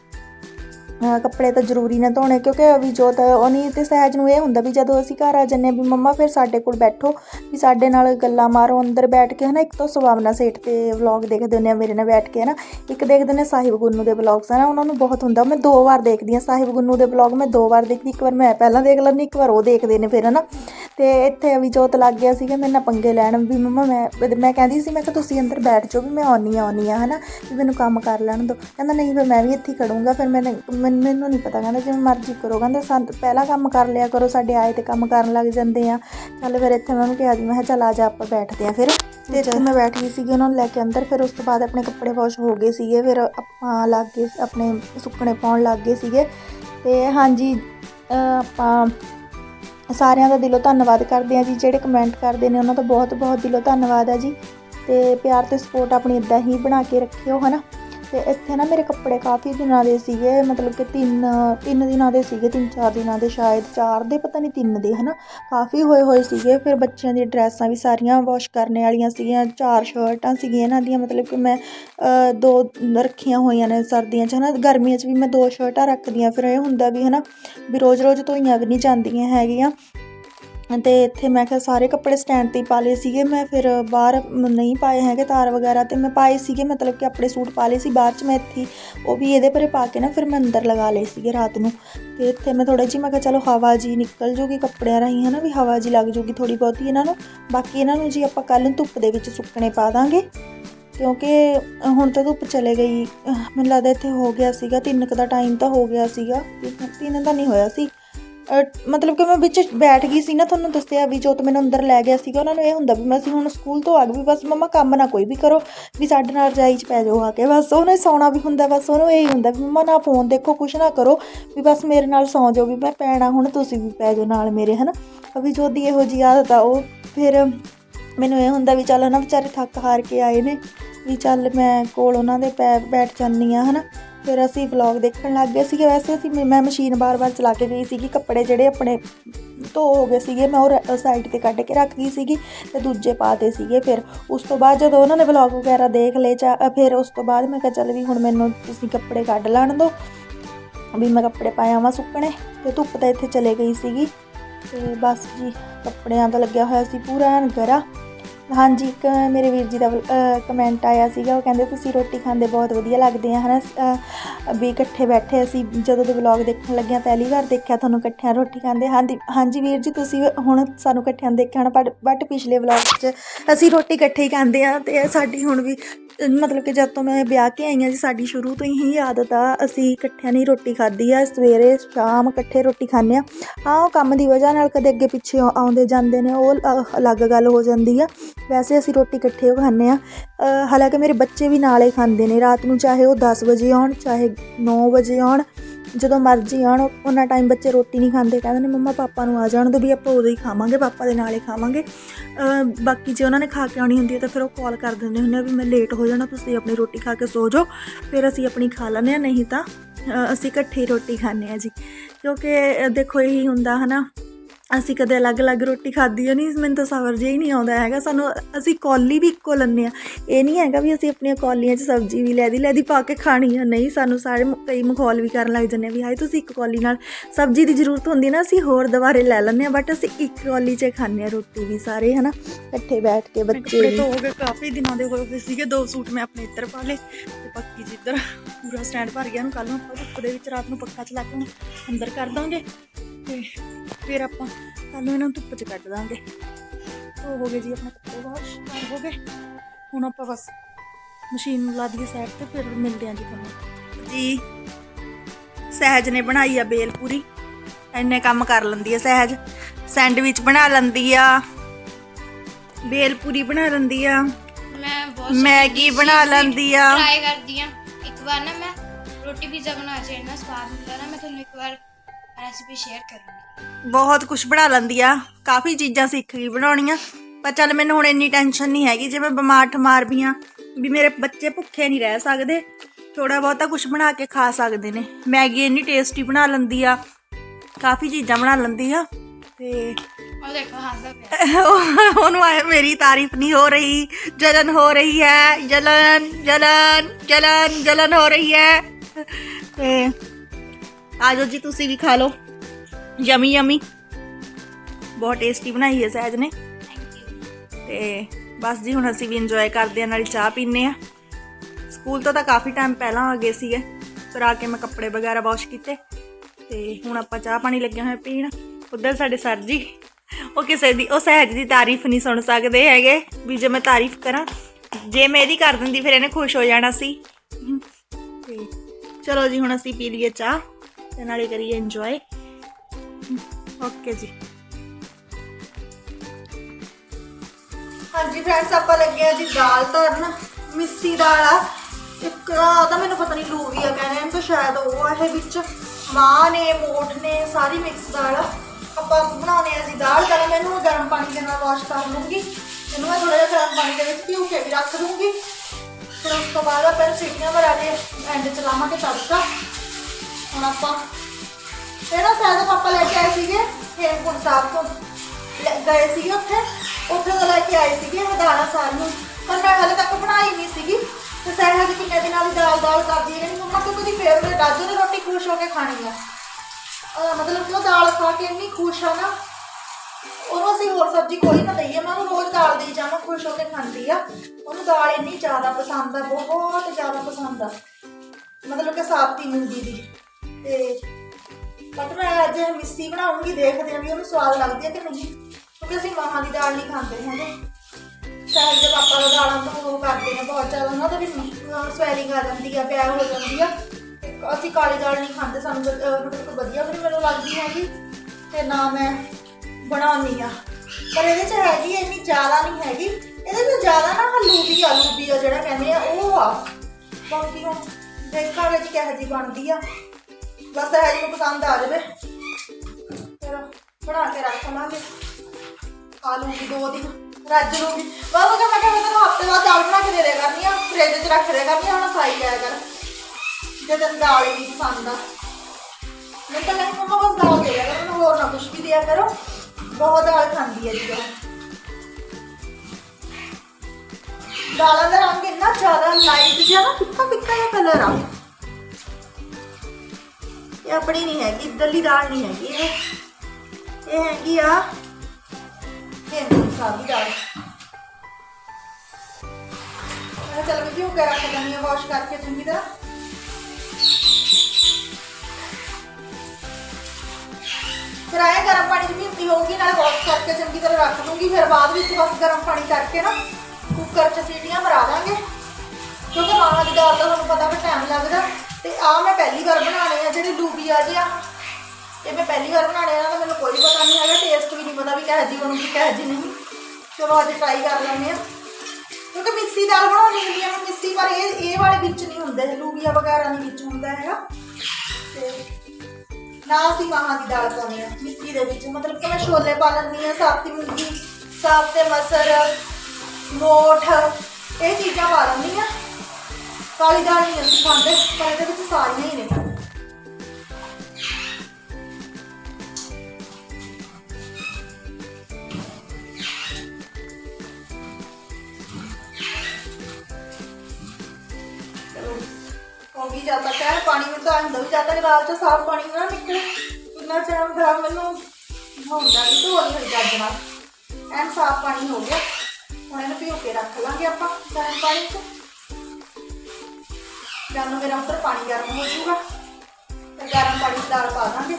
ਕੱਪੜੇ ਤਾਂ ਜ਼ਰੂਰੀ ਨੇ ਧੋਣੇ, ਕਿਉਂਕਿ ਅਭੀ ਜੋਤ ਉਹਨੀ ਤੇ ਸਹਿਜ ਨੂੰ ਇਹ ਹੁੰਦਾ ਵੀ ਜਦੋਂ ਅਸੀਂ ਘਰ ਆ ਜੰਨੇ ਵੀ ਮੰਮਾ ਫਿਰ ਸਾਡੇ ਕੋਲ ਬੈਠੋ, ਵੀ ਸਾਡੇ ਨਾਲ ਗੱਲਾਂ ਮਾਰੋ, ਅੰਦਰ ਬੈਠ ਕੇ ਹਨਾ, ਇੱਕ ਤਾਂ ਸੁਭਾਵਨਾ ਸੇਠ ਤੇ ਵਲੌਗ ਦੇਖਦੇ ਹੁੰਦੇ ਆ, ਮੇਰੇ ਨਾਲ ਬੈਠ ਕੇ ਹਨਾ, ਇੱਕ ਦੇਖਦੇ ਨੇ ਸਾਹਿਬ ਗੁੰਨੂ ਦੇ ਵਲੌਗਸ ਹਨਾ, ਉਹਨਾਂ ਨੂੰ ਬਹੁਤ ਹੁੰਦਾ, ਮੈਂ ਦੋ ਵਾਰ ਦੇਖਦੀ ਆ ਸਾਹਿਬ ਗੁੰਨੂ ਦੇ ਵਲੌਗ ਮੈਂ ਦੋ ਵਾਰ ਦੇਖਦੀ, ਇੱਕ ਵਾਰ ਮੈਂ ਪਹਿਲਾਂ ਦੇਖ ਲੈਂਦੀ, ਇੱਕ ਵਾਰ ਉਹ ਦੇਖਦੇ ਨੇ ਫਿਰ ਹਨਾ। ਤੇ ਇੱਥੇ ਅਭੀ ਜੋਤ ਲੱਗ ਗਿਆ ਸੀਗਾ, ਮੇਰੇ ਨਾਲ ਪੰਗੇ ਲੈਣ ਵੀ ਮੰਮਾ ਮੈਂ ਮੈਂ ਕਹਿੰਦੀ ਸੀ, ਮੈਂ ਕਿ ਤੁਸੀਂ ਅੰਦਰ ਬੈਠ ਜਾਓ ਵੀ ਮੈਂ ਆਉਣੀ ਆ ਆਉਣੀ ਆ ਹਨਾ, ਵੀ ਮੈਨੂੰ ਕੰਮ ਕਰ ਲੈਣ ਦਿਓ। ਕਹਿੰਦਾ, ਨਹੀਂ ਫਿਰ ਮੈਂ ਵੀ ਇੱਥੇ ਹੀ ਖੜੂੰਗਾ, ਫਿਰ ਮੈਂ ਮੈਨੂੰ ਮੈਨੂੰ ਨਹੀਂ ਪਤਾ। ਕਹਿੰਦਾ ਜਿਵੇਂ ਮਰਜ਼ੀ ਕਰੋ। ਕਹਿੰਦਾ ਸਾਨੂੰ ਪਹਿਲਾਂ ਕੰਮ ਕਰ ਲਿਆ ਕਰੋ। ਸਾਡੇ ਆਏ ਤੇ ਕੰਮ ਕਰਨ ਲੱਗ ਜਾਂਦੇ ਆ। ਚੱਲ ਫਿਰ ਇੱਥੇ ਮੈਂ ਉਹਨੂੰ ਕਿਹਾ ਜੀ ਮੈਂ ਕਿਹਾ ਚੱਲ ਆ ਜਾ ਆਪਾਂ ਬੈਠਦੇ ਆ ਫਿਰ। ਤੇ ਇੱਥੇ ਮੈਂ ਬੈਠ ਗਈ ਸੀਗੀ, ਉਹਨਾਂ ਨੂੰ ਲੈ ਕੇ ਅੰਦਰ। ਫਿਰ ਉਸ ਤੋਂ ਬਾਅਦ ਆਪਣੇ ਕੱਪੜੇ ਵਾਸ਼ ਹੋ ਗਏ ਸੀਗੇ। ਫਿਰ ਆਪਾਂ ਲੱਗ ਗਏ ਆਪਣੇ ਸੁੱਕਣੇ ਪਾਉਣ ਲੱਗ ਗਏ ਸੀਗੇ। ਤੇ ਹਾਂਜੀ ਆਪਾਂ ਸਾਰਿਆਂ ਦਾ ਦਿਲੋਂ ਧੰਨਵਾਦ ਕਰਦੇ ਹਾਂ ਜੀ। ਜਿਹੜੇ ਕਮੈਂਟ ਕਰਦੇ ਨੇ, ਉਹਨਾਂ ਦਾ ਬਹੁਤ ਬਹੁਤ ਦਿਲੋਂ ਧੰਨਵਾਦ ਆ ਜੀ। ਤੇ ਪਿਆਰ ਤੇ ਸਪੋਰਟ ਆਪਣੀ ਇਦਾਂ ਹੀ ਬਣਾ ਕੇ ਰੱਖਿਓ, ਹਨਾ? ਤੇ ਇੱਥੇ ਨਾ ਮੇਰੇ ਕੱਪੜੇ ਕਾਫੀ ਦਿਨਾਂ ਦੇ ਸੀਗੇ, ਮਤਲਬ ਕਿ ਤਿੰਨ ਤਿੰਨ ਦਿਨਾਂ ਦੇ ਸੀਗੇ, ਤਿੰਨ ਚਾਰ ਦਿਨਾਂ ਦੇ ਸ਼ਾਇਦ, ਚਾਰ ਦੇ ਪਤਾ ਨਹੀਂ ਤਿੰਨ ਦੇ, ਹਨਾ? ਕਾਫੀ ਹੋਏ ਹੋਏ ਸੀਗੇ, ਫਿਰ ਬੱਚਿਆਂ ਦੀਆਂ ਡਰੈਸਾਂ ਵੀ ਸਾਰੀਆਂ ਵਾਸ਼ ਕਰਨੇ ਵਾਲੀਆਂ ਸੀਗੀਆਂ, ਚਾਰ ਸ਼ਰਟਾਂ ਸੀਗੀਆਂ ਇਹਨਾਂ ਦੀਆਂ, ਮਤਲਬ ਕਿ ਮੈਂ ਦੋ ਰੱਖੀਆਂ ਹੋਈਆਂ ਨੇ ਸਰਦੀਆਂ 'ਚ, ਹਨਾ? ਗਰਮੀਆਂ 'ਚ ਵੀ ਮੈਂ ਦੋ ਸ਼ਰਟਾਂ ਰੱਖਦੀਆਂ, ਫਿਰ ਇਹ ਹੁੰਦਾ ਵੀ, ਹਨਾ? ਵੀ ਰੋਜ਼-ਰੋਜ਼ ਧੋਈਆਂ ਵੀ ਨਹੀਂ ਜਾਂਦੀਆਂ ਹੈਗੀਆਂ। ਤੇ ਇੱਥੇ ਮੈਂ ਕਿਹਾ ਸਾਰੇ ਕੱਪੜੇ ਸਟੈਂਡ ਤੇ ਹੀ ਪਾ ਲਏ ਸੀਗੇ। ਮੈਂ ਫਿਰ ਬਾਹਰ ਨਹੀਂ ਪਾਏ ਹੈਗੇ ਤਾਰ ਵਗੈਰਾ ਤੇ ਮੈਂ ਪਾਏ ਸੀਗੇ, ਮਤਲਬ ਕਿ ਆਪਣੇ ਸੂਟ ਪਾ ਲਏ ਸੀ। ਬਾਅਦ ਚ ਮੈਂ ਇੱਥੇ ਉਹ ਵੀ ਇਹਦੇ ਪਰੇ ਪਾ ਕੇ ਨਾ ਫਿਰ ਮੈਂ ਅੰਦਰ ਲਗਾ ਲਏ ਸੀਗੇ ਰਾਤ ਨੂੰ। ਤੇ ਇੱਥੇ ਮੈਂ ਥੋੜਾ ਜਿਹੀ ਮੈਂ ਕਿਹਾ ਚਲੋ ਹਵਾ ਜੀ ਨਿਕਲ ਜੂਗੀ ਕੱਪੜਿਆਂ ਰਾਹੀਂ ਨਾ ਵੀ ਹਵਾ ਜੀ ਲੱਗ ਜੂਗੀ ਥੋੜੀ ਬਹੁਤੀ ਇਹਨਾਂ ਨੂੰ। ਬਾਕੀ ਇਹਨਾਂ ਨੂੰ ਜੀ ਆਪਾਂ ਕੱਲ ਧੁੱਪ ਦੇ ਵਿੱਚ ਸੁੱਕਣੇ ਪਾ ਦਾਂਗੇ। ਕਿਉਂਕਿ ਹੁਣ ਤਾਂ ਧੁੱਪ ਚਲੇ ਗਈ। ਮੈਨੂੰ ਲੱਗਦਾ ਇੱਥੇ ਹੋ ਗਿਆ ਸੀਗਾ, ਤਿੰਨ ਕੁ ਦਾ ਟਾਈਮ ਤਾਂ ਹੋ ਗਿਆ ਸੀਗਾ। ਤਿੰਨ- ਦਾ ਨਹੀਂ ਹੋਇਆ ਸੀ। ਮਤਲਬ ਕਿ ਮੈਂ ਵਿੱਚ ਬੈਠ ਗਈ ਸੀ ਨਾ, ਤੁਹਾਨੂੰ ਦੱਸਿਆ ਵੀ ਜੋਤ ਮੈਨੂੰ ਅੰਦਰ ਲੈ ਗਿਆ ਸੀਗਾ। ਉਹਨਾਂ ਨੂੰ ਇਹ ਹੁੰਦਾ ਵੀ ਮੈਂ ਅਸੀਂ ਹੁਣ ਸਕੂਲ ਤੋਂ ਆ ਗਏ ਵੀ ਬਸ ਮਮਾ ਕੰਮ ਨਾ ਕੋਈ ਵੀ ਕਰੋ, ਵੀ ਸਾਡੇ ਨਾਲ ਰਜਾਈ 'ਚ ਪੈ ਜਾਓ ਆ ਕੇ। ਬਸ ਉਹਨੇ ਸੌਣਾ ਵੀ ਹੁੰਦਾ, ਬਸ ਉਹਨੂੰ ਇਹੀ ਹੁੰਦਾ ਵੀ ਮਮਾ ਨਾ ਫੋਨ ਦੇਖੋ, ਕੁਛ ਨਾ ਕਰੋ, ਵੀ ਬਸ ਮੇਰੇ ਨਾਲ ਸੌਂ ਜਾਓ, ਵੀ ਮੈਂ ਪੈਣਾ, ਹੁਣ ਤੁਸੀਂ ਵੀ ਪੈ ਜਾਓ ਨਾਲ ਮੇਰੇ, ਹਨਾ? ਵੀ ਜੋਦੀ ਇਹੋ ਜਿਹੀ ਆਦਤ ਆ, ਉਹ ਫਿਰ ਮੈਨੂੰ ਇਹ ਹੁੰਦਾ ਵੀ ਚੱਲ ਨਾ ਵਿਚਾਰੇ ਥੱਕ ਹਾਰ ਕੇ ਆਏ ਨੇ, ਵੀ ਚੱਲ ਮੈਂ ਕੋਲ ਉਹਨਾਂ ਦੇ ਪੈ, ਬੈਠ ਜਾਂਦੀ ਆ ਹਨਾ? ਫਿਰ ਅਸੀਂ ਵਲੌਗ ਦੇਖਣ ਲੱਗ ਗਏ ਸੀਗੇ। ਵੈਸੇ ਅਸੀਂ ਮੈਂ ਮਸ਼ੀਨ ਬਾਰ-ਬਾਰ ਚਲਾ ਕੇ ਗਈ ਸੀਗੀ। ਕੱਪੜੇ ਜਿਹੜੇ ਆਪਣੇ ਧੋ ਹੋ ਗਏ ਸੀਗੇ, ਮੈਂ ਉਹ ਸਾਈਡ ਤੇ ਕੱਢ ਕੇ ਰੱਖ ਗਈ ਸੀਗੀ ਤੇ ਦੂਜੇ ਪਾਤੇ ਸੀਗੇ। ਫਿਰ ਉਸ ਤੋਂ ਬਾਅਦ ਜਦੋਂ ਉਹਨਾਂ ਨੇ ਵਲੌਗ ਵਗੈਰਾ ਦੇਖ ਲਏ ਚਾ ਫਿਰ ਉਸ ਤੋਂ ਬਾਅਦ ਮੈਂ ਕਿਹਾ, ਚੱਲ ਵੀ ਹੁਣ ਮੈਨੂੰ ਤੁਸੀਂ ਕੱਪੜੇ ਕੱਢ ਲੈਣ ਦਿਓ ਵੀ ਮੈਂ ਕੱਪੜੇ ਪਾਇਆ ਵਾਂ ਸੁੱਕਣੇ। ਤੇ ਧੁੱਪ ਤਾਂ ਇੱਥੇ ਚਲੇ ਗਈ ਸੀਗੀ। ਤੇ ਬਸ ਜੀ, ਕੱਪੜਿਆਂ ਦਾ ਲੱਗਿਆ ਹੋਇਆ ਸੀ ਪੂਰਾ ਐਨ ਗਰਾ। ਹਾਂਜੀ ਇੱਕ ਮੇਰੇ ਵੀਰ ਜੀ ਦਾ ਕਮੈਂਟ ਆਇਆ ਸੀਗਾ ਉਹ ਕਹਿੰਦੇ ਤੁਸੀਂ ਰੋਟੀ ਖਾਂਦੇ ਬਹੁਤ ਵਧੀਆ ਲੱਗਦੇ ਆ ਹਨਾ? ਅਹ, ਵੀ ਇਕੱਠੇ ਬੈਠੇ ਅਸੀਂ ਜਦੋਂ ਦੇ ਵਲੌਗ ਦੇਖਣ ਲੱਗਿਆ ਪਹਿਲੀ ਵਾਰ ਦੇਖਿਆ ਤੁਹਾਨੂੰ ਇਕੱਠਿਆਂ ਰੋਟੀ ਖਾਂਦੇ। ਹਾਂਜੀ ਹਾਂਜੀ ਵੀਰ ਜੀ ਤੁਸੀਂ ਹੁਣ ਸਾਨੂੰ ਇਕੱਠਿਆਂ ਦੇਖਿਆ ਹੋਣਾ ਬਟ ਬਟ ਪਿਛਲੇ ਵਲੌਗ 'ਚ ਅਸੀਂ ਰੋਟੀ ਇਕੱਠੇ ਹੀ ਖਾਂਦੇ ਆ ਤੇ ਸਾਡੀ ਹੁਣ ਵੀ ਮਤਲਬ ਕਿ ਜਦ ਤੋਂ ਮੈਂ ਵਿਆਹ ਕੇ ਆਈ ਹਾਂ ਜੀ, ਸਾਡੀ ਸ਼ੁਰੂ ਤੋਂ ਹੀ ਆਦਤ ਆ ਅਸੀਂ ਇਕੱਠਿਆਂ ਨਹੀਂ ਰੋਟੀ ਖਾਧੀ ਆ, ਸਵੇਰੇ, ਸ਼ਾਮ ਇਕੱਠੇ ਰੋਟੀ ਖਾਂਦੇ ਆ। ਹਾਂ, ਉਹ ਕੰਮ ਦੀ ਵਜ੍ਹਾ ਨਾਲ ਕਦੇ ਅੱਗੇ ਪਿੱਛੇ ਆਉਂਦੇ ਜਾਂਦੇ ਨੇ, ਉਹ ਅ- ਅਲੱਗ ਗੱਲ ਹੋ ਜਾਂਦੀ ਆ। ਵੈਸੇ ਅਸੀਂ ਰੋਟੀ ਇਕੱਠੇ ਹੋ ਖਾਂਦੇ ਆ। ਹਾਲਾਂਕਿ ਮੇਰੇ ਬੱਚੇ ਵੀ ਨਾਲ ਹੀ ਖਾਂਦੇ ਨੇ, ਰਾਤ ਨੂੰ ਚਾਹੇ ਉਹ 10 ਵਜੇ ਆਉਣ, ਚਾਹੇ 9 ਵਜੇ ਆਉਣ। ਜਦੋਂ ਮਰਜ਼ੀ ਆਉਣ, ਉਹਨਾਂ ਟਾਈਮ ਬੱਚੇ ਰੋਟੀ ਨਹੀਂ ਖਾਂਦੇ। ਕਹਿੰਦੇ ਨੇ ਮੰਮਾ, ਪਾਪਾ ਨੂੰ ਆ ਜਾਣ ਦੋ ਵੀ ਆਪਾਂ ਉਦੋਂ ਹੀ ਖਾਵਾਂਗੇ, ਪਾਪਾ ਦੇ ਨਾਲ ਹੀ ਖਾਵਾਂਗੇ। ਬਾਕੀ ਜੇ ਉਹਨਾਂ ਨੇ ਖਾ ਕੇ ਆਉਣੀ ਹੁੰਦੀ ਹੈ ਤਾਂ ਫਿਰ ਉਹ ਕਾਲ ਕਰ ਦਿੰਦੇ ਹੁੰਦੇ ਆ ਵੀ ਮੈਂ ਲੇਟ ਹੋ ਜਾਣਾ, ਤੁਸੀਂ ਆਪਣੀ ਰੋਟੀ ਖਾ ਕੇ ਸੋ ਜਾਓ, ਫਿਰ ਅਸੀਂ ਆਪਣੀ ਖਾ ਲੈਂਦੇ ਆ ਨਹੀਂ ਤਾਂ ਅਸੀਂ ਇਕੱਠੀ ਰੋਟੀ ਖਾਂਦੇ ਆ ਜੀ। ਕਿਉਂਕਿ ਦੇਖੋ, ਇਹੀ ਹੁੰਦਾ ਹਨਾ ਅਸੀਂ ਕਦੇ ਅਲੱਗ-ਅਲੱਗ ਰੋਟੀ ਖਾਧੀ ਨਹੀਂ ਮੈਨੂੰ ਤਾਂ ਸਬਰ ਜਿਹਾ ਹੀ ਨਹੀਂ ਆਉਂਦਾ ਹੈਗਾ। ਸਾਨੂੰ ਅਸੀਂ ਕੌਲੀ ਵੀ ਇੱਕੋ ਲੈਂਦੇ ਆ। ਇਹ ਨਹੀਂ ਹੈਗਾ ਵੀ ਅਸੀਂ ਆਪਣੀਆਂ ਕੌਲੀਆਂ 'ਚ ਸਬਜ਼ੀ ਵੀ ਲੈਦੀ ਲੈਦੀ ਪਾ ਕੇ ਖਾਣੀ ਆ। ਨਹੀਂ ਸਾਨੂੰ ਸਾਰੇ ਕਈ ਮਖੌਲ ਵੀ ਕਰਨ ਲੱਗ ਆ ਵੀ ਹਾਏ ਤੁਸੀਂ ਇੱਕ ਕੌਲੀ ਨਾਲ ਸਬਜ਼ੀ ਦੀ ਜ਼ਰੂਰਤ ਹੁੰਦੀ ਨਾ ਅਸੀਂ ਹੋਰ ਦੁਬਾਰੇ ਲੈ ਲੈਂਦੇ ਆ। ਬਟ ਅਸੀਂ ਇੱਕ ਕੌਲੀ 'ਚ ਖਾਂਦੇ ਆ ਰੋਟੀ ਵੀ ਸਾਰੇ ਹਨਾ? ਇਕੱਠੇ ਬੈਠ ਕੇ ਬੱਚੇ ਵੀ। ਧੋ ਹੋ ਗਏ ਕਾਫੀ ਦਿਨਾਂ ਦੇ ਹੋਏ ਸੀਗੇ ਦੋ ਸੂਟ ਮੈਂ ਆਪਣੇ ਇੱਧਰ ਪਾ ਲਏ। ਤੇ ਬਾਕੀ ਜਿੱਧਰ ਪੂਰਾ ਸਟੈਂਡ ਭਰ ਗਿਆ ਨੂੰ ਕੱਲ ਨੂੰ ਆਪਾਂ ਧੁੱਪ ਦੇ ਵਿੱਚ ਰਾਤ ਨੂੰ ਪੱਖਾ ਚਲਾ ਕੇ ਅੰਦਰ ਕਰ ਦਾਂਗੇ ਤੇ ਫਿਰ ਆਪਾਂ ਕੱਲ ਨੂੰ ਇਹਨਾਂ ਨੂੰ ਧੁੱਪ 'ਚ ਕੱਢ ਦਾਂਗੇ। ਧੋ ਹੋ ਗਏ ਜੀ ਆਪਣੇ ਕੱਪੜੇ ਵਾਸ਼ ਕਰ ਹੋ ਗਏ। ਹੁਣ ਆਪਾਂ ਬਸ ਮਸ਼ੀਨ ਨੂੰ ਲਾ ਦਈਏ ਸਾਈਡ ਤੇ, ਫਿਰ ਮਿਲਦੇ ਆਂ ਜੀ ਤੁਹਾਨੂੰ। ਜੀ, ਸਹਿਜ ਨੇ ਬਣਾਈ ਆ ਬੇਲ ਪੂਰੀ। ਇੰਨੇ ਕੰਮ ਕਰ ਲੈਂਦੀ ਆ ਸਹਿਜ। ਸੈਂਡਵਿਚ ਬਣਾ ਲੈਂਦੀ ਆ। ਬੇਲ ਪੂਰੀ ਬਣਾ ਲੈਂਦੀ ਆ। ਬਹੁਤ ਮੈਗੀ ਬਣਾ ਲੈਂਦੀ ਆ। ਟਰਾਈ ਕਰਦੀ ਆ। ਇੱਕ ਵਾਰ ਨਾ ਮੈਂ ਰੋਟੀ ਪੀਜ਼ਾ ਬਣਾ ਕੇ ਇੰਨਾ ਸਵਾਦ ਹੁੰਦਾ ਨਾ ਮੈਂ ਤੁਹਾਨੂੰ ਇੱਕ ਵਾਰ ਰੈਸਿਪੀ ਸ਼ੇਅਰ ਕਰੂੰਗੀ। ਬਹੁਤ ਕੁਝ ਬਣਾ ਲੈਂਦੀ ਆ। ਕਾਫੀ ਚੀਜ਼ਾਂ ਸਿੱਖ ਗਈ ਬਣਾਉਣੀਆਂ। ਪਰ ਚੱਲ ਮੈਨੂੰ ਹੁਣ ਇੰਨੀ ਟੈਨਸ਼ਨ ਨਹੀਂ ਹੈਗੀ ਜੇ ਮੈਂ ਬਿਮਾਰ ਠਮਾਰ ਵੀ ਆ ਵੀ ਮੇਰੇ ਬੱਚੇ ਭੁੱਖੇ ਨਹੀਂ ਰਹਿ ਸਕਦੇ ਥੋੜਾ ਬਹੁਤਾ ਕੁਝ ਬਣਾ ਕੇ ਖਾ ਸਕਦੇ ਨੇ। ਮੈਗੀ ਇੰਨੀ ਟੇਸਟੀ ਬਣਾ ਲੈਂਦੀ ਆ। ਕਾਫੀ ਚੀਜ਼ਾਂ ਬਣਾ ਲੈਂਦੀ ਆ। ਤੇ ਉਹ ਦੇਖੋ ਹੱਸਦਾ ਪਿਆ ਉਹ- ਉਹਨੂੰ ਮੇਰੀ ਤਾਰੀਫ ਨਹੀਂ ਹੋ ਰਹੀ। ਜਲਨ ਹੋ ਰਹੀ ਹੈ। ਜਲਨ ਜਲਨ ਜਲਨ ਜਲਨ ਹੋ ਰਹੀ ਹੈ। ਤੇ ਆਜੋ ਜੀ, ਤੁਸੀਂ ਵੀ ਖਾ ਲਓ। Yummy yummy. ਬਹੁਤ ਟੇਸਟੀ ਬਣਾਈ ਹੈ ਸਹਿਜ ਨੇ। ਤੇ ਬਸ ਜੀ, ਹੁਣ ਅਸੀਂ ਵੀ ਇੰਜੋਏ ਕਰਦੇ ਆ ਨਾਲੇ ਚਾਹ ਪੀਨੇ ਆ ਸਕੂਲ ਤੋਂ ਤਾਂ ਕਾਫੀ ਟਾਈਮ ਪਹਿਲਾਂ ਆ ਗਏ ਸੀਗੇ ਫਿਰ ਆ ਕੇ ਮੈਂ ਕੱਪੜੇ ਵਗੈਰਾ ਵਾਸ਼ ਕੀਤੇ। ਤੇ ਹੁਣ ਆਪਾਂ ਚਾਹ ਪਾਣੀ ਲੱਗਿਆ ਹੋਇਆ ਪੀਣ। ਉਧਰ ਸਾਡੇ ਸਰ ਜੀ ਉਹ ਕਿਸੇ ਦੀ, ਉਹ ਸਹਿਜ ਦੀ ਤਾਰੀਫ ਨਹੀਂ ਸੁਣ ਸਕਦੇ ਹੈਗੇ ਵੀ ਜੇ ਮੈਂ ਤਾਰੀਫ ਕਰਾਂ, ਜੇ ਮੈਂ ਇਹਦੀ ਕਰ ਦਿੰਦੀ ਫਿਰ ਇਹਨੇ ਖੁਸ਼ ਹੋ ਜਾਣਾ ਸੀ। ਤੇ ਚਲੋ ਜੀ, ਹੁਣ ਅਸੀਂ ਪੀ ਲਈਏ ਚਾਹ ਤੇ ਨਾਲੇ ਕਰੀਏ ਇੰਜੋਏ ਓਕੇ ਜੀ। ਹਾਂਜੀ ਫਰੈਂਡਸ ਆਪਾਂ ਲੱਗੇ ਆ ਜੀ ਦਾਲ ਧਰਨ, ਮਿੱਸੀ ਦਾਲ ਆ। ਇੱਕ ਆ ਤਾਂ ਮੈਨੂੰ ਪਤਾ ਨਹੀਂ ਲੂਵੀ ਆ ਕਹਿੰਦੇ ਨੇ ਤਾਂ ਸ਼ਾਇਦ ਉਹ ਆ, ਇਹ ਵਿੱਚ ਮਾਂ ਨੇ, ਮੋਠ ਨੇ, ਸਾਰੀ ਮਿਕਸ ਦਾਲ ਆ। ਆਪਾਂ ਬਣਾਉਣੇ ਆ ਜੀ ਦਾਲ ਪਹਿਲਾਂ ਇਹਨੂੰ ਗਰਮ ਪਾਣੀ ਦੇ ਨਾਲ ਵਾਸ਼ ਕਰ ਲੂੰਗੀ ਇਹਨੂੰ ਮੈਂ ਥੋੜਾ ਜਿਹਾ ਗਰਮ ਪਾਣੀ ਦੇ ਵਿੱਚ ਭਿਓ ਕੇ ਵੀ ਰੱਖ ਦੂੰਗੀ ਫਿਰ ਉਸ ਤੋਂ ਬਾਅਦ ਆਪਾਂ ਇਹਨੂੰ ਸੀਟੀਆਂ ਮਰਾ ਕੇ ਐਂਡ ਚ ਲਾਵਾਂਗੇ ਤੜਕਾ। ਹੁਣ ਆਪਾਂ ਇਹ ਸ਼ਾਇਦ ਪਾਪਾ ਲੈ ਕੇ ਆਏ ਸੀਗੇ ਹੇਮਕੁੰਟ ਸਾਹਿਬ ਤੋਂ ਗਏ ਸੀਗੇ ਉੱਥੇ। ਉੱਥੇ ਤੋਂ ਲੈ ਕੇ ਆਏ ਸੀਗੇ, ਇਹ ਦਾਲਾਂ ਨੂੰ ਪਰ ਮੈਂ ਹਾਲੇ ਤੱਕ ਬਣਾਈ ਨਹੀਂ ਸੀਗੀ। ਤੇ ਸਹਿਜ ਕਿੰਨੇ ਦਿਨਾਂ ਦੀ ਦਾਲ ਦਾਲ ਕਰਦੀ ਰਹੀ ਮੰਮਾ ਤੂੰ ਕਦੀ ਫੇਵਰੇਟ ਅੱਜ ਰੋਟੀ ਖੁਸ਼ ਹੋ ਕੇ ਖਾਣੀ ਆ। ਅਹ ਮਤਲਬ ਕਿ ਉਹ ਦਾਲ ਖਾ ਕੇ ਇੰਨੀ ਖੁਸ਼ ਆ ਨਾ, ਉਹਨੂੰ ਅਸੀਂ ਹੋਰ ਸਬਜ਼ੀ ਕੋਈ ਨਾ ਦਈਏ, ਮੈਂ ਉਹਨੂੰ ਰੋਜ਼ ਦਾਲ ਦੇਈ ਜਾਵਾਂ, ਖੁਸ਼ ਹੋ ਕੇ ਖਾਂਦੀ ਆ। ਉਹਨੂੰ ਦਾਲ ਇੰਨੀ ਜ਼ਿਆਦਾ ਪਸੰਦ ਆ, ਬਹੁਤ ਜ਼ਿਆਦਾ ਪਸੰਦ ਆ। ਮਤਲਬ ਕਿ ਸਾਬਤੀ ਮੂੰਗੀ ਦੀ। ਤੇ ਬਟ ਮੈਂ ਅੱਜ ਮਿੱਸੀ ਬਣਾਉਂਗੀ, ਦੇਖਦੇ ਆਂ ਵੀ ਉਹਨੂੰ ਸਵਾਦ ਲੱਗਦੀ ਹੈ ਕਿ ਨਹੀਂ, ਕਿਉਂਕਿ ਅਸੀਂ ਮਾਹਾਂ ਦੀ ਦਾਲ ਨਹੀਂ ਖਾਂਦੇ ਹੈਗੇ। ਸ਼ਾਇਦ ਦੇ ਪਾਪਾ ਦਾ ਦਾਲਾਂ ਤੋਂ ਉਹ ਕਰਦੇ ਨੇ ਬਹੁਤ ਜ਼ਿਆਦਾ, ਉਹਨਾਂ ਦਾ ਵੀ ਸਵੈਲਿੰਗ ਆ ਜਾਂਦੀ ਆ, ਪਿਆਰ ਹੋ ਜਾਂਦੀ ਆ। ਅਸੀਂ ਕਾਲੀ ਦਾਲ ਨਹੀਂ ਖਾਂਦੇ ਸਾਨੂੰ ਵਧ- ਅਹ ਵਧੀਆ ਵੀ ਨਹੀਂ ਮੈਨੂੰ ਲੱਗਦੀ ਹੈਗੀ ਤੇ ਨਾ ਮੈਂ ਬਣਾਉਣੀ ਆ ਪਰ ਇਹਦੇ ਚ ਹੈਗੀ ਇੰਨੀ ਜ਼ਿਆਦਾ ਨਹੀਂ ਹੈਗੀ ਇਹਦੇ ਚ ਜ਼ਿਆਦਾ ਨਾ ਲੂਬੀ ਆ ਲੂਬੀ ਆ ਜਿਹੜਾ ਕਹਿੰਦੇ ਆ ਉਹ ਆ ਬਾਕੀ ਹੁਣ ਦੇਖਾਂਗੇ ਜੀ ਕਿਹੋ ਜਿਹੀ ਬਣਦੀ ਆ ਬਸ ਇਹ ਜੀ ਪਸੰਦ ਆ ਜਾਵੇ ਫਿਰ ਬਣਾ ਕੇ ਰੱਖ ਲਾਂਗੇ ਖਾ ਲੂੰਗੀ ਦੋ ਦਿਨ ਰੱਜ ਲੂੰਗੀ ਬਾਬਾ ਕਹਿੰਦਾ ਮੈਂ ਕਿਹਾ ਤੈਨੂੰ ਹਫ਼ਤੇ ਬਾਅਦ ਦਾਲ ਬਣਾ ਕੇ ਦੇ ਦਿਆ ਕਰਨੀ ਆ ਫ੍ਰਿਜ 'ਚ ਰੱਖ ਦਿਆ ਕਰਨੀ ਆ ਹੁਣ ਖਾਈ ਜਾਇਆ ਕਰ ਜੇ ਤੈਨੂੰ ਦਾਲ ਹੀ ਨਹੀਂ ਪਸੰਦ ਆ ਮੈਂ ਤਾਂ ਕਹਿੰਦੀ ਮੰਮਾ ਬਸ ਦਾਲ ਦੇ ਦਿਆ ਕਰੋ, ਹੋਰ ਨਾ ਕੁਝ ਵੀ ਦਿਆ ਕਰੋ। ਬਹੁਤ ਦਾਲ ਖਾਂਦੀ ਹੈ ਜੀ ਦਾਲਾਂ ਦਾ ਰੰਗ ਇੰਨਾ ਜ਼ਿਆਦਾ ਲਾਈਟ ਜਿਹਾ ਨਾ, ਫਿੱਕਾ ਫਿੱਕਾ ਜਿਹਾ ਕਲਰ ਆ। ਇਹ ਆਪਣੀ ਨਹੀਂ ਹੈਗੀ, ਇੱਧਰਲੀ ਦਾਲ ਨਹੀਂ ਹੈਗੀ ਇਹ। ਇਹ ਹੈਗੀ ਆ ਹੇਮਕੁੰਟ ਸਾਹਿਬ ਦਾਲ। ਮੈਂ ਕਿਹਾ ਚੱਲ ਵੀ ਉਹ ਕਰਾ ਕੇ ਦਨੀ ਵਾਸ਼ ਕਰਕੇ ਚੰਗੀ ਤਰ੍ਹਾਂ। ਫਿਰ ਆਏ ਗਰਮ ਪਾਣੀ ਦੀ ਮਿੰਤੀ ਹੋਊਗੀ, ਨਾਲ ਵਾਸ਼ ਕਰਕੇ ਚੰਗੀ ਤਰ੍ਹਾਂ ਰੱਖ ਲੂੰਗੀ। ਫਿਰ ਬਾਅਦ ਵਿੱਚ ਬਸ ਗਰਮ ਪਾਣੀ ਕਰਕੇ ਨਾ ਕੁੱਕਰ 'ਚ ਸੀਟੀਆਂ ਮਰਾ ਦਾਂਗੇ। ਕਿਉਂਕਿ ਮਾਹਾਂ ਦੀ ਦਾਲ ਦਾ ਤੁਹਾਨੂੰ ਪਤਾ ਵੀ ਟਾਈਮ ਲੱਗਦਾ। ਤੇ ਆ ਮੈਂ ਪਹਿਲੀ ਵਾਰ ਬਣਾਣੇ ਆ, ਜਿਹੜੇ ਲੂਬੀ ਆ ਜਿਆ ਇਹ ਮੈਂ ਪਹਿਲੀ ਵਾਰ ਬਣਾਣੇ ਆ ਤਾਂ ਮੈਨੂੰ ਕੋਈ ਪਤਾ ਨਹੀਂ ਹੈਗਾ ਟੇਸਟ ਵੀ ਨਹੀਂ ਪਤਾ ਵੀ ਕਿਹੋ ਜਿਹੀ ਬਣੂਗੀ, ਕਿਹੋ ਜਿਹੀ ਨਹੀਂ। ਚਲੋ ਅੱਜ ਟਰਾਈ ਕਰ ਲੈਂਦੇ ਆ। ਕਿਉਂਕਿ ਮਿਕਸੀ ਦਾਲ ਬਣਾਉਣੀ ਹੁੰਦੀ ਆ ਮੈਂ ਮਿਕਸੀ ਪਰ ਇਹ ਇਹ ਵਾਲੇ ਵਿੱਚ ਨਹੀਂ ਹੁੰਦੇ ਲੂਬੀਆ ਵਗੈਰਾ ਨਹੀਂ ਵਿੱਚ ਹੁੰਦਾ ਹੈਗਾ। ਤੇ ਨਾ ਅਸੀਂ ਮਾਹਾਂ ਦੀ ਦਾਲ ਪਾਉਂਦੇ ਆ ਮਿੱਟੀ ਦੇ ਵਿੱਚ। ਮਤਲਬ ਕਿ ਮੈਂ ਛੋਲੇ ਪਾ ਲੈਂਦੀ ਆ ਸਾਬਤੀ ਮੂੰਗੀ, ਸਾਬਤੇ ਮਸਰ, ਮੋਠ, ਇਹ ਚੀਜ਼ਾਂ ਪਾ ਲੈਂਦੀ ਹਾਂ। ਕਾਲੀ ਦਾਲ ਨਹੀਂ ਅਸੀਂ ਖਾਂਦੇ, ਪਰ ਇਹਦੇ ਵਿੱਚ ਸਾਰੀਆਂ ਹੀ ਨੇ। ਹੋ ਗਈ ਜਦ ਤੱਕ ਹੈ ਪਾਣੀ ਵਿੱਚ ਤਾਂ ਹੁੰਦਾ ਵੀ ਜਦ ਤੱਕ ਦਾਲ ਚ ਸਾਫ਼ ਪਾਣੀ ਨਾ ਕਿੰਨਾ ਟਾਈਮ ਦਾ ਮੈਨੂੰ ਹੁੰਦਾ ਵੀ ਧੋ ਨਹੀਂ ਹੋਈ ਚੱਜ ਨਾਲ। ਐਨ ਸਾਫ਼ ਪਾਣੀ ਹੋ ਗਿਆ। ਹੁਣ ਇਹਨੂੰ ਭਿਓ ਕੇ ਰੱਖ ਲਾਂਗੇ ਆਪਾਂ, ਗਰਮ ਪਾਣੀ ਚ। ਜਦੋਂ ਮੇਰਾ ਉੱਪਰ ਪਾਣੀ ਗਰਮ ਹੋ ਜਾਊਗਾ। ਤੇ ਗਰਮ ਪਾਣੀ ਚ ਦਾਲ ਪਾ ਦਾਂਗੇ।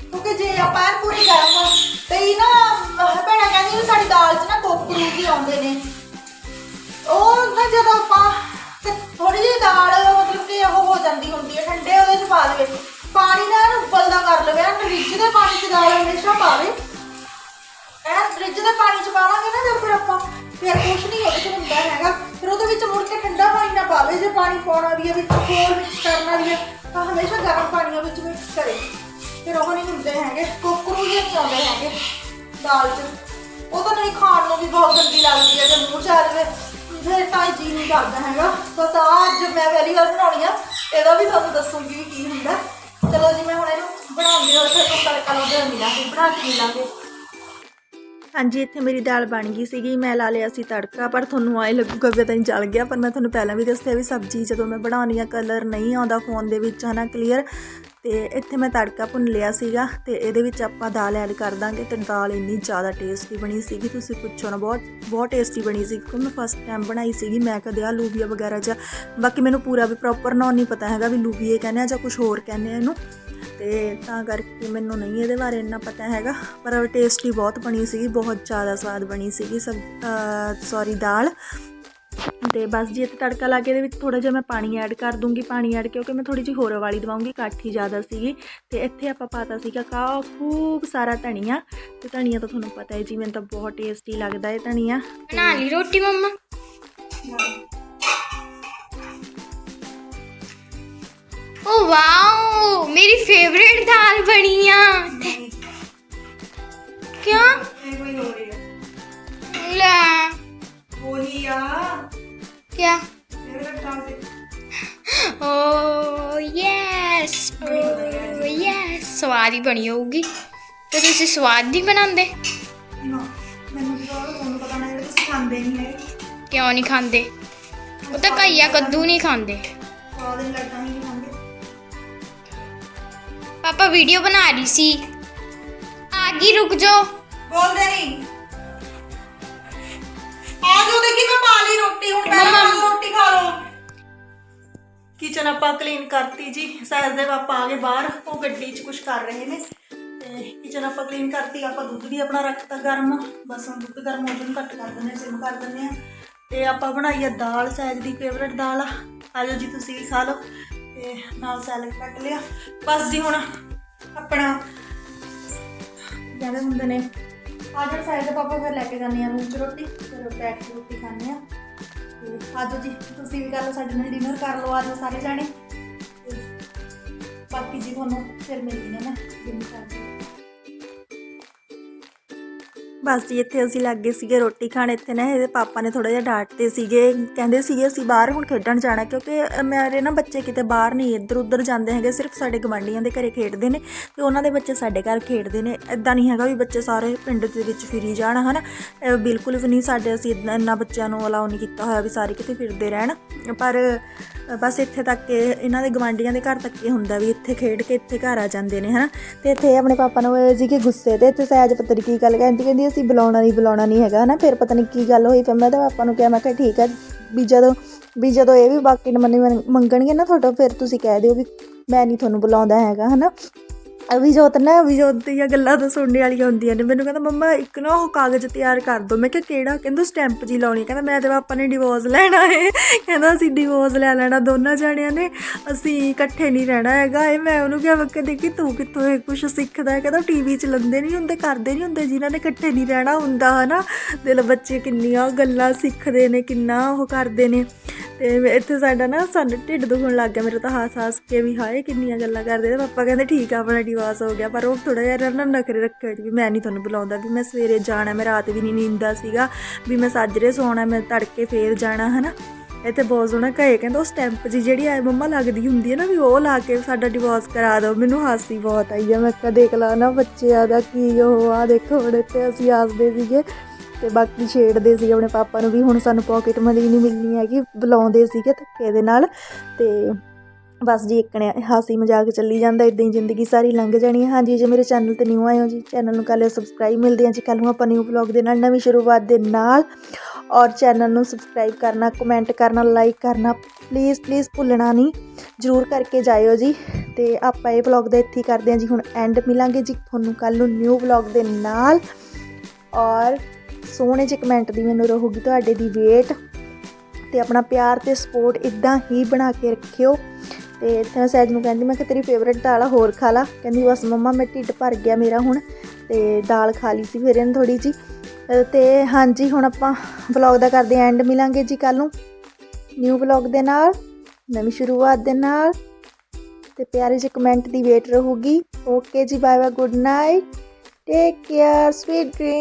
ਕਿਉਂਕਿ ਜੇ ਆਪਾਂ ਐਨ ਪੂਰੀ ਗਰਮ ਤੇ ਹੀ ਨਾ ਭੈਣਾ ਕਹਿੰਦੀ ਸਾਡੀ ਦਾਲ 'ਚ ਨਾ ਕੋਕਰੂ ਵੀ ਆਉਂਦੇ ਨੇ। ਉਹ ਨਾ ਜਦੋਂ ਆਪਾਂ ਥੋੜੀ ਜਿਹੀ ਦਾਲ, ਮਤਲਬ ਕਿ ਉਹ ਹੋ ਜਾਂਦੀ ਹੁੰਦੀ ਹੈ ਠੰਡੇ ਉਹਦੇ 'ਚ ਪਾ ਦੇਵੇ ਪਾਣੀ ਨਾਲ ਉਬਲਦਾ ਕਰ ਲਵੇ। ਐਨ ਰਿੱਝ ਦੇ ਪਾਣੀ 'ਚ ਦਾਲ ਹਮੇਸ਼ਾ ਪਾਵੇ। ਐਨ ਰਿੱਝ ਦੇ ਪਾਣੀ 'ਚ ਪਾਵਾਂਗੇ ਨਾ ਜਦ ਫਿਰ ਆਪਾਂ, ਫਿਰ ਕੁਛ ਨਹੀਂ ਉਹਦੇ 'ਚ ਹੁੰਦਾ ਹੈਗਾ। ਫਿਰ ਉਹਦੇ ਵਿੱਚ ਮੁੜ ਕੇ ਠੰਡਾ ਪਾਣੀ ਨਾ ਪਾਵੇ। ਜੇ ਪਾਣੀ ਪਾਉਣਾ ਵੀ ਹੈ, ਵਿੱਚ ਹੋਰ ਮਿਕਸ ਕਰਨਾ ਵੀ ਹੈ, ਤਾਂ ਹਮੇਸ਼ਾ ਗਰਮ ਪਾਣੀ ਵਿੱਚ ਮਿਕਸ ਕਰੇ। ਫਿਰ ਉਹ ਨਹੀਂ ਹੁੰਦੇ ਹੈਗੇ। ਕੋਕਰੂ ਜਿਹੇ ਨਹੀਂ ਆਉਂਦੇ ਹੈਗੇ ਦਾਲ 'ਚ। ਉਹ ਤਾਂ ਨਹੀਂ ਖਾਣ ਨੂੰ ਵੀ ਬਹੁਤ ਗੰਦੀ ਲੱਗਦੀ ਹੈ, ਜੇ ਮੂੰਹ 'ਚ ਆ ਜਾਵੇ। ਫਿਰ ਤਾਂ ਜੀ ਨਹੀਂ ਕਰਦਾ ਹੈਗਾ। ਬਸ ਆਹ ਅੱਜ ਮੈਂ ਪਹਿਲੀ ਵਾਰ ਬਣਾਉਣੀ ਆ, ਇਹਦਾ ਵੀ ਤੁਹਾਨੂੰ ਦੱਸੂਗੀ ਵੀ ਕੀ ਹੁੰਦਾ। ਚਲੋ ਜੀ, ਮੈਂ ਹੁਣ ਇਹਨੂੰ ਬਣਾਉਂਦੀ ਹਾਂ, ਫਿਰ ਤੋਂ ਤੜਕਾ ਲਾਉਂਦੇ ਮਿਲਾਂਗੇ, ਬਣਾ ਕੇ ਮਿਲਾਂਗੇ। ਹਾਂਜੀ, ਇੱਥੇ ਮੇਰੀ ਦਾਲ ਬਣ ਗਈ ਸੀਗੀ, ਮੈਂ ਲਾ ਲਿਆ ਸੀ ਤੜਕਾ, ਪਰ ਤੁਹਾਨੂੰ ਆਏ ਲੱਗੂਗਾ ਵੀ ਪਤਾ ਨਹੀਂ ਚੱਲ ਗਿਆ, ਪਰ ਮੈਂ ਤੁਹਾਨੂੰ ਪਹਿਲਾਂ ਵੀ ਦੱਸਿਆ ਵੀ ਸਬਜ਼ੀ ਜਦੋਂ ਮੈਂ ਬਣਾਉਣੀ ਆ, ਕਲਰ ਨਹੀਂ ਆਉਂਦਾ ਫੋਨ ਦੇ ਵਿੱਚ, ਹਨਾ ਕਲੀਅਰ ਤੇ ਇੱਥੇ ਮੈਂ ਤੜਕਾ ਭੁੰਨ ਲਿਆ ਸੀਗਾ ਤੇ ਇਹਦੇ ਵਿੱਚ ਆਪਾਂ ਦਾਲ ਐਡ ਕਰ ਦਾਂਗੇ ਤੇ ਦਾਲ ਇੰਨੀ ਜ਼ਿਆਦਾ ਟੇਸਟੀ ਬਣੀ ਸੀਗੀ, ਤੁਸੀਂ ਪੁੱਛੋ ਨਾ, ਬਹੁਤ ਬਹੁਤ ਟੇਸਟੀ ਬਣੀ ਸੀ ਕਿਉਂਕਿ ਮੈਂ ਫਸਟ ਟਾਈਮ ਬਣਾਈ ਸੀਗੀ, ਮੈਂ ਕਦੇ ਆ ਲੂਬੀਆ ਵਗੈਰਾ ਜਾਂ ਬਾਕੀ ਮੈਨੂੰ ਪੂਰਾ ਵੀ ਪ੍ਰੋਪਰ ਨਾ ਨਹੀਂ ਪਤਾ ਹੈਗਾ ਵੀ ਲੂਬੀਏ ਕਹਿੰਦੇ ਆ ਜਾਂ ਕੁਝ ਹੋਰ ਕਹਿੰਦੇ ਆ ਇਹਨੂੰ ਤੇ ਤਾਂ ਕਰਕੇ ਮੈਨੂੰ ਨਹੀਂ ਇਹਦੇ ਬਾਰੇ ਇੰਨਾ ਪਤਾ ਹੈਗਾ, ਪਰ ਟੇਸਟੀ ਬਹੁਤ ਬਣੀ ਸੀਗੀ, ਬਹੁਤ ਜ਼ਿਆਦਾ ਸਵਾਦ ਬਣੀ ਸੀਗੀ ਸਬ ਸੌਰੀ ਦਾਲ ਤੇ ਬਸ ਜੀ ਇੱਥੇ ਤੜਕਾ ਲਾ ਕੇ ਇਹਦੇ ਵਿੱਚ ਥੋੜਾ ਜਿਹਾ ਮੈਂ ਪਾਣੀ ਐਡ ਕਰ ਦੂੰਗੀ ਪਾਣੀ ਐਡ ਕਿਉਂਕਿ ਮੈਂ ਥੋੜੀ ਜਿਹੀ ਹੋਰ ਵਾਲੀ ਦਵਾਉਂਗੀ ਕਾਠੀ ਜ਼ਿਆਦਾ ਸੀਗੀ। ਤੇ ਇੱਥੇ ਆਪਾਂ ਪਾਤਾ ਸੀਗਾ ਕਾ ਖੂਬ ਸਾਰਾ ਧਨੀਆ। ਤੇ ਧਨੀਆ ਤਾਂ ਤੁਹਾਨੂੰ ਪਤਾ ਹੈ ਜੀ ਮੈਨੂੰ ਤਾਂ ਬਹੁਤ ਟੇਸਟੀ ਲੱਗਦਾ ਹੈ ਧਨੀਆ। ਬਣਾ ਲਈ ਰੋਟੀ ਮੰਮਾ। ਓ ਵਾਓ ਮੇਰੀ ਫੇਵਰੇਟ ਦਾਲ ਬਣੀ ਆ। ਕਿਉਂ? ਇਹ ਕੋਈ ਹੋ ਰਹੀ ਫੇਵਰਟ ਦਾਲ ਦੇ ਓ ਯੈਸ ਓ ਯੈਸ ਸਵਾਦ ਹੀ ਬਣੀ ਹੋਊਗੀ। ਤੇ ਤੁਸੀਂ ਸਵਾਦ ਨਹੀਂ ਬਣਾਉਂਦੇ? ਨਾ ਮੈਨੂੰ ਤਾਂ ਤੁਹਾਨੂੰ ਪਤਾ ਨਾ ਜਿਹੜੇ ਤੁਸੀਂ ਖਾਂਦੇ ਨਹੀਂ ਹੈ ਕਿਉਂ ਨਹੀਂ ਖਾਂਦੇ? ਉਹ ਤਾਂ ਘਈਆ ਕੱਦੂ ਨਹੀਂ ਖਾਂਦੇ। ਸਵਾਦ ਨਹੀਂ ਲੱਗਦਾ ਨਹੀਂ ਖਾਂਦੇ। ਪਾਪਾ ਵੀਡੀਓ ਬਣਾ ਰਹੀ ਸੀ। ਆ ਗਈ ਰੁਕ ਜਾਓ। ਬੋਲਦੇ ਨਹੀਂ ਦੇਖੀ ਮੈਂ ਪਾ ਲਈ ਰੋਟੀ ਹੁਣ ਪਹਿਲਾਂ। ਰੋਟੀ ਖਾ ਲਓ ਕਿਚਨ ਆਪਾਂ ਕਲੀਨ ਕਰਤੀ ਜੀ ਸਹਿਜ ਦੇ ਪਾਪਾ ਆ ਗਏ ਬਾਹਰ ਉਹ ਗੱਡੀ 'ਚ ਕੁਝ ਕਰ ਰਹੇ ਨੇ। ਤੇ ਕਿਚਨ ਆਪਾਂ ਕਲੀਨ ਕਰਤੀ ਆਪਾਂ ਦੁੱਧ ਵੀ ਆਪਣਾ ਰੱਖਤਾ ਗਰਮ ਬਸ ਹੁਣ ਦੁੱਧ ਗਰਮ ਹੋ ਜਾਣ ਘੱਟ ਕਰ ਦਿੰਦੇ ਸਿਮ ਕਰ ਦਿੰਦੇ ਆ ਤੇ ਆਪਾਂ ਬਣਾਈ ਆ ਦਾਲ ਸਹਿਜ ਦੀ ਫੇਵਰਟ ਦਾਲ ਆ। ਆ ਜਾਓ ਜੀ ਤੁਸੀਂ ਵੀ ਖਾ ਲਓ। ਤੇ ਨਾਲ ਸੈਲਡ ਕੱਟ ਲਿਆ। ਬਸ ਜੀ ਹੁਣ ਆਪਣਾ ਜਿਹੜੇ ਹੁੰਦੇ ਨੇ ਆ ਜਾਣ ਸਾਈਡ ਦੇ ਪਾਪਾ ਫਿਰ ਲੈ ਕੇ ਜਾਂਦੇ ਆ ਰੂਮ 'ਚ ਰੋਟੀ, ਫਿਰ ਬੈਠ ਕੇ ਰੋਟੀ ਖਾਂਦੇ ਆ ਤੇ ਆਜੋ ਜੀ, ਤੁਸੀਂ ਵੀ ਕਰ ਲਓ, ਸਾਡੇ ਨਾਲ ਡਿਨਰ ਕਰ ਲਓ ਆਜੋ ਸਾਰੇ ਜਾਣੇ। ਤੇ ਬਾਕੀ ਜੀ ਤੁਹਾਨੂੰ ਫਿਰ ਮਿਲਦੀ ਹਾਂ ਮੈਂ ਡਿਨਰ ਕਰਕੇ ਬਸ ਜੀ ਇੱਥੇ ਅਸੀਂ ਲੱਗੇ ਸੀਗੇ ਰੋਟੀ ਖਾਣ ਇੱਥੇ ਨਾ ਇਹਦੇ ਪਾਪਾ ਨੇ ਥੋੜਾ ਜਿਹਾ ਡਾਂਟਦੇ ਸੀਗੇ ਕਹਿੰਦੇ ਸੀਗੇ ਅਸੀਂ ਬਾਹਰ ਹੁਣ ਖੇਡਣ ਜਾਣਾ ਕਿਉਂਕਿ ਮੇਰੇ ਨਾ ਬੱਚੇ ਕਿਤੇ ਬਾਹਰ ਨਹੀਂ ਇੱਧਰ ਉੱਧਰ ਜਾਂਦੇ ਹੈਗੇ ਸਿਰਫ ਸਾਡੇ ਗਵਾਂਢੀਆਂ ਦੇ ਘਰੇ ਖੇਡਦੇ ਨੇ ਤੇ ਉਹਨਾਂ ਦੇ ਬੱਚੇ ਸਾਡੇ ਘਰ ਖੇਡਦੇ ਨੇ ਇਦਾਂ ਨਹੀਂ ਹੈਗਾ ਵੀ ਬੱਚੇ ਸਾਰੇ ਪਿੰਡ ਦੇ ਵਿੱਚ ਫਿਰੀ ਜਾਣ ਹਨਾ? ਅ, ਬਿਲਕੁਲ ਵੀ ਨਹੀਂ ਸਾਡੇ ਅਸੀਂ ਇੰਨਾ ਇੰਨਾ ਬੱਚਿਆਂ ਨੂੰ ਅਲਾਉ ਨਹੀਂ ਕੀਤਾ ਹੋਇਆ ਵੀ ਸਾਰੇ ਕਿਤੇ ਫਿਰਦੇ ਰਹਿਣ ਪਰ ਬਸ ਇੱਥੇ ਤੱਕ ਕਿ ਇਹਨਾਂ ਦੇ ਗਵਾਂਢੀਆਂ ਦੇ ਘਰ ਤੱਕ ਇਹ ਹੁੰਦਾ ਵੀ ਇੱਥੇ ਖੇਡ ਕੇ ਇੱਥੇ ਘਰ ਆ ਜਾਂਦੇ ਨੇ ਹਨਾ? ਤੇ ਇੱਥੇ ਆਪਣੇ ਪਾਪਾ ਨੂੰ ਹੋਏ ਸੀ ਕਿ ਗੁੱਸੇ ਤੇ ਤੇ ਸਹਿਜ ਪਤਾ ਕੀ ਗੱਲ ਕਹਿੰਦੀ ਕਹਿੰਦੀ ਅਸੀਂ ਬੁਲਾਉਣਾ ਨਹੀਂ ਬੁਲਾਉਣਾ ਨਹੀਂ ਹੈਗਾ, ਹਨਾ? ਫਿਰ ਪਤਾ ਨਹੀਂ ਕੀ ਗੱਲ ਹੋਈ, ਫਿਰ ਮੈਂ ਤਾਂ ਪਾਪਾ ਨੂੰ ਕਿਹਾ, ਮੈਂ ਕਿਹਾ, ਠੀਕ ਹੈ ਵੀ ਜਦੋਂ ਵੀ ਜਦੋਂ ਇਹ ਵੀ ਬਾਕੀ ਨੇ ਮੰਗਣਗੇ ਨਾ ਤੁਹਾਡਾ ਫਿਰ ਤੁਸੀਂ ਕਹਿ ਦਿਓ ਵੀ ਮੈਂ ਨਹੀਂ ਤੁਹਾਨੂੰ ਬੁਲਾਉਂਦਾ ਹੈਗਾ, ਹਨਾ? ਅਭਿਜੋਤ ਨਾ, ਅਭਿਜੋਤ ਦੀਆਂ ਗੱਲਾਂ ਤਾਂ ਸੁਣਨੇ ਵਾਲੀਆਂ ਹੁੰਦੀਆਂ ਨੇ। ਮੈਨੂੰ ਕਹਿੰਦਾ, ਮੰਮਾ, ਇੱਕ ਨਾ ਉਹ ਕਾਗਜ਼ ਤਿਆਰ ਕਰ ਦਿਓ ਮੈਂ ਕਿਹਾ, ਕਿਹੜਾ? ਕਹਿੰਦਾ, ਸਟੈਂਪ ਜੀ ਲਾਉਣੀ। ਕਹਿੰਦਾ, ਮੈਂ ਤੇ ਪਾਪਾ ਨੇ ਡਿਵੋਰਸ ਲੈਣਾ ਹੈ ਕਹਿੰਦਾ, ਅਸੀਂ ਡਿਵੋਰਸ ਲੈ ਲੈਣਾ ਦੋਨਾਂ ਜਣਿਆਂ ਨੇ। ਅਸੀਂ ਇਕੱਠੇ ਨਹੀਂ ਰਹਿਣਾ ਹੈਗਾ ਇਹ ਮੈਂ ਉਹਨੂੰ ਕਿਹਾ ਮੈਂ ਕਿਹਾ ਦੇਖੀ, ਤੂੰ ਕਿੱਥੋਂ ਇਹ ਕੁਝ ਸਿੱਖਦਾ ਹੈ? ਕਹਿੰਦਾ, ਟੀਵੀ ਚ ਲੰਦੇ ਨਹੀਂ ਹੁੰਦੇ, ਕਰਦੇ ਨਹੀਂ ਹੁੰਦੇ ਜਿਨ੍ਹਾਂ ਨੇ ਇਕੱਠੇ ਨਹੀਂ ਰਹਿਣਾ ਹੁੰਦਾ, ਹਨਾ? ਦਿਲ ਬੱਚੇ ਕਿੰਨੀਆਂ ਗੱਲਾਂ ਸਿੱਖਦੇ ਨੇ, ਕਿੰਨਾ ਉਹ ਕਰਦੇ ਨੇ। ਤੇ ਇੱਥੇ ਸਾਡਾ ਨਾ ਸਾਨੂੰ ਢਿੱਡ ਦੁਖਣ ਲੱਗ ਗਿਆ, ਮੇਰੇ ਤਾਂ ਹਾਸ ਹਾਸ ਕੇ ਵੀ ਹਾਏ ਕਿੰਨੀਆਂ ਗੱਲਾਂ ਕਰਦੇ ਤੇ ਪਾਪਾ ਕਹਿੰਦੇ, ਠੀਕ ਆ, ਆਪਣਾ ਡਿਵੋਰਸ ਹੋ ਗਿਆ। ਪਰ ਉਹ ਥੋੜਾ ਜਿਹਾ ਨਾ ਨਖਰੇ ਰੱਖੇ ਵੀ ਮੈਂ ਨਹੀਂ ਤੁਹਾਨੂੰ ਬੁਲਾਉਂਦਾ, ਵੀ ਮੈਂ ਸਵੇਰੇ ਜਾਣਾ, ਮੈਂ ਰਾਤ ਵੀ ਨਹੀਂ ਨੀਂਦਾ ਸੀਗਾ, ਵੀ ਮੈਂ ਸਾਜਰੇ ਸੌਣਾ, ਮੈਂ ਤੜਕੇ ਫੇਰ ਜਾਣਾ, ਹਨਾ? ਇੱਥੇ ਬਹੁਤ ਸੋਹਣਾ ਕਹੇ ਕਹਿੰਦਾ ਉਹ ਸਟੈਂਪ ਜੀ ਜਿਹੜੀ ਆ ਮੰਮਾ ਲੱਗਦੀ ਹੁੰਦੀ ਹੈ ਨਾ, ਵੀ ਉਹ ਲਾ ਕੇ ਸਾਡਾ ਡਿਵੋਰਸ ਕਰਾ ਦਿਓ ਮੈਨੂੰ ਹਾਸੀ ਬਹੁਤ ਆਈ ਆ। ਮੈਂ ਕਿਹਾ, ਦੇਖ ਲਾ ਨਾ ਬੱਚਿਆਂ ਦਾ ਕੀ ਉਹ ਆ, ਦੇਖੋ ਹੁਣ ਇੱਥੇ ਅਸੀਂ ਹੱਸਦੇ ਸੀਗੇ। ਤੇ ਬਾਕੀ ਛੇੜਦੇ ਸੀ ਆਪਣੇ ਪਾਪਾ ਨੂੰ ਵੀ, ਹੁਣ ਸਾਨੂੰ ਪਾਕਟ ਮਨੀ ਨਹੀਂ ਮਿਲਣੀ ਹੈਗੀ, ਬੁਲਾਉਂਦੇ ਸੀਗੇ ਧੱਕੇ ਦੇ ਨਾਲ ਤੇ ਬਸ ਜੀ ਇੱਕ ਨੇ ਹਾਸੀ ਮਜ਼ਾਕ ਚੱਲੀ ਜਾਂਦਾ ਇਦਾਂ ਹੀ ਜ਼ਿੰਦਗੀ ਸਾਰੀ ਲੰਘ ਜਾਣੀ ਹੈ। ਹਾਂਜੀ, ਜੇ ਮੇਰੇ ਚੈਨਲ ਤੇ ਨਿਊ ਆਏ ਹੋ ਜੀ ਚੈਨਲ ਨੂੰ ਕਰ ਲਿਓ ਸਬਸਕ੍ਰਾਈਬ ਮਿਲਦੇ ਹਾਂ ਜੀ, ਕੱਲ੍ਹ ਨੂੰ ਆਪਾਂ ਨਿਊ ਵਲੌਗ ਦੇ ਨਾਲ, ਨਵੀਂ ਸ਼ੁਰੂਆਤ ਦੇ ਨਾਲ। ਔਰ ਚੈਨਲ ਨੂੰ ਸਬਸਕ੍ਰਾਈਬ ਕਰਨਾ ਕਮੈਂਟ ਕਰਨਾ ਲਾਈਕ ਕਰਨਾ ਪਲੀਜ਼ ਪਲੀਜ਼ ਭੁੱਲਣਾ ਨਹੀਂ ਜਰੂਰ ਕਰਕੇ ਜਾਇਓ ਜੀ। ਤੇ ਆਪਾਂ ਇਹ ਵਲੌਗ ਦਾ ਇੱਥੇ ਕਰਦੇ ਹਾਂ ਜੀ, ਹੁਣ ਐਂਡ ਮਿਲਾਂਗੇ ਜੀ ਤੁਹਾਨੂੰ ਕੱਲ ਨੂੰ ਨਿਊ ਵਲੌਗ ਦੇ ਨਾਲ। ਔਰ ਸੋਹਣੇ ਜਿਹੇ ਕਮੈਂਟ ਦੀ ਮੈਨੂੰ ਰਹੂਗੀ ਤੁਹਾਡੇ ਦੀ ਵੇਟ ਤੇ ਆਪਣਾ ਪਿਆਰ ਤੇ ਸਪੋਰਟ ਇਦਾਂ ਹੀ ਬਣਾ ਕੇ ਰੱਖਿਓ। ਤੇ ਇੱਥੇ ਮੈਂ ਸਹਿਜ ਨੂੰ ਕਹਿੰਦੀ ਮੈਂ ਕਿ ਤੇਰੀ ਫੇਵਰੇਟ ਦਾਲ ਆ, ਹੋਰ ਖਾ ਲਾ। ਕਹਿੰਦੀ ਬਸ ਮੰਮਾ, ਮੈਂ ਢਿੱਡ ਭਰ ਗਿਆ ਮੇਰਾ ਹੁਣ। ਤੇ ਦਾਲ ਖਾ ਲਈ ਸੀ ਫਿਰ ਇਹਨੇ ਥੋੜੀ ਜੀ ਤੇ ਹਾਂਜੀ, ਹੁਣ ਆਪਾਂ ਵਲੌਗ ਦਾ ਕਰਦੇ ਐਂਡ ਮਿਲਾਂਗੇ ਜੀ ਕੱਲ ਨੂੰ। ਨਿਊ ਵਲੌਗ ਦੇ ਨਾਲ, ਨਵੀਂ ਸ਼ੁਰੂਆਤ ਦੇ ਨਾਲ। ਤੇ ਪਿਆਰੇ ਜਿਹੇ ਕਮੈਂਟ ਦੀ ਵੇਟ ਰਹੂਗੀ। ਓਕੇ ਜੀ bye bye good night take care sweet dream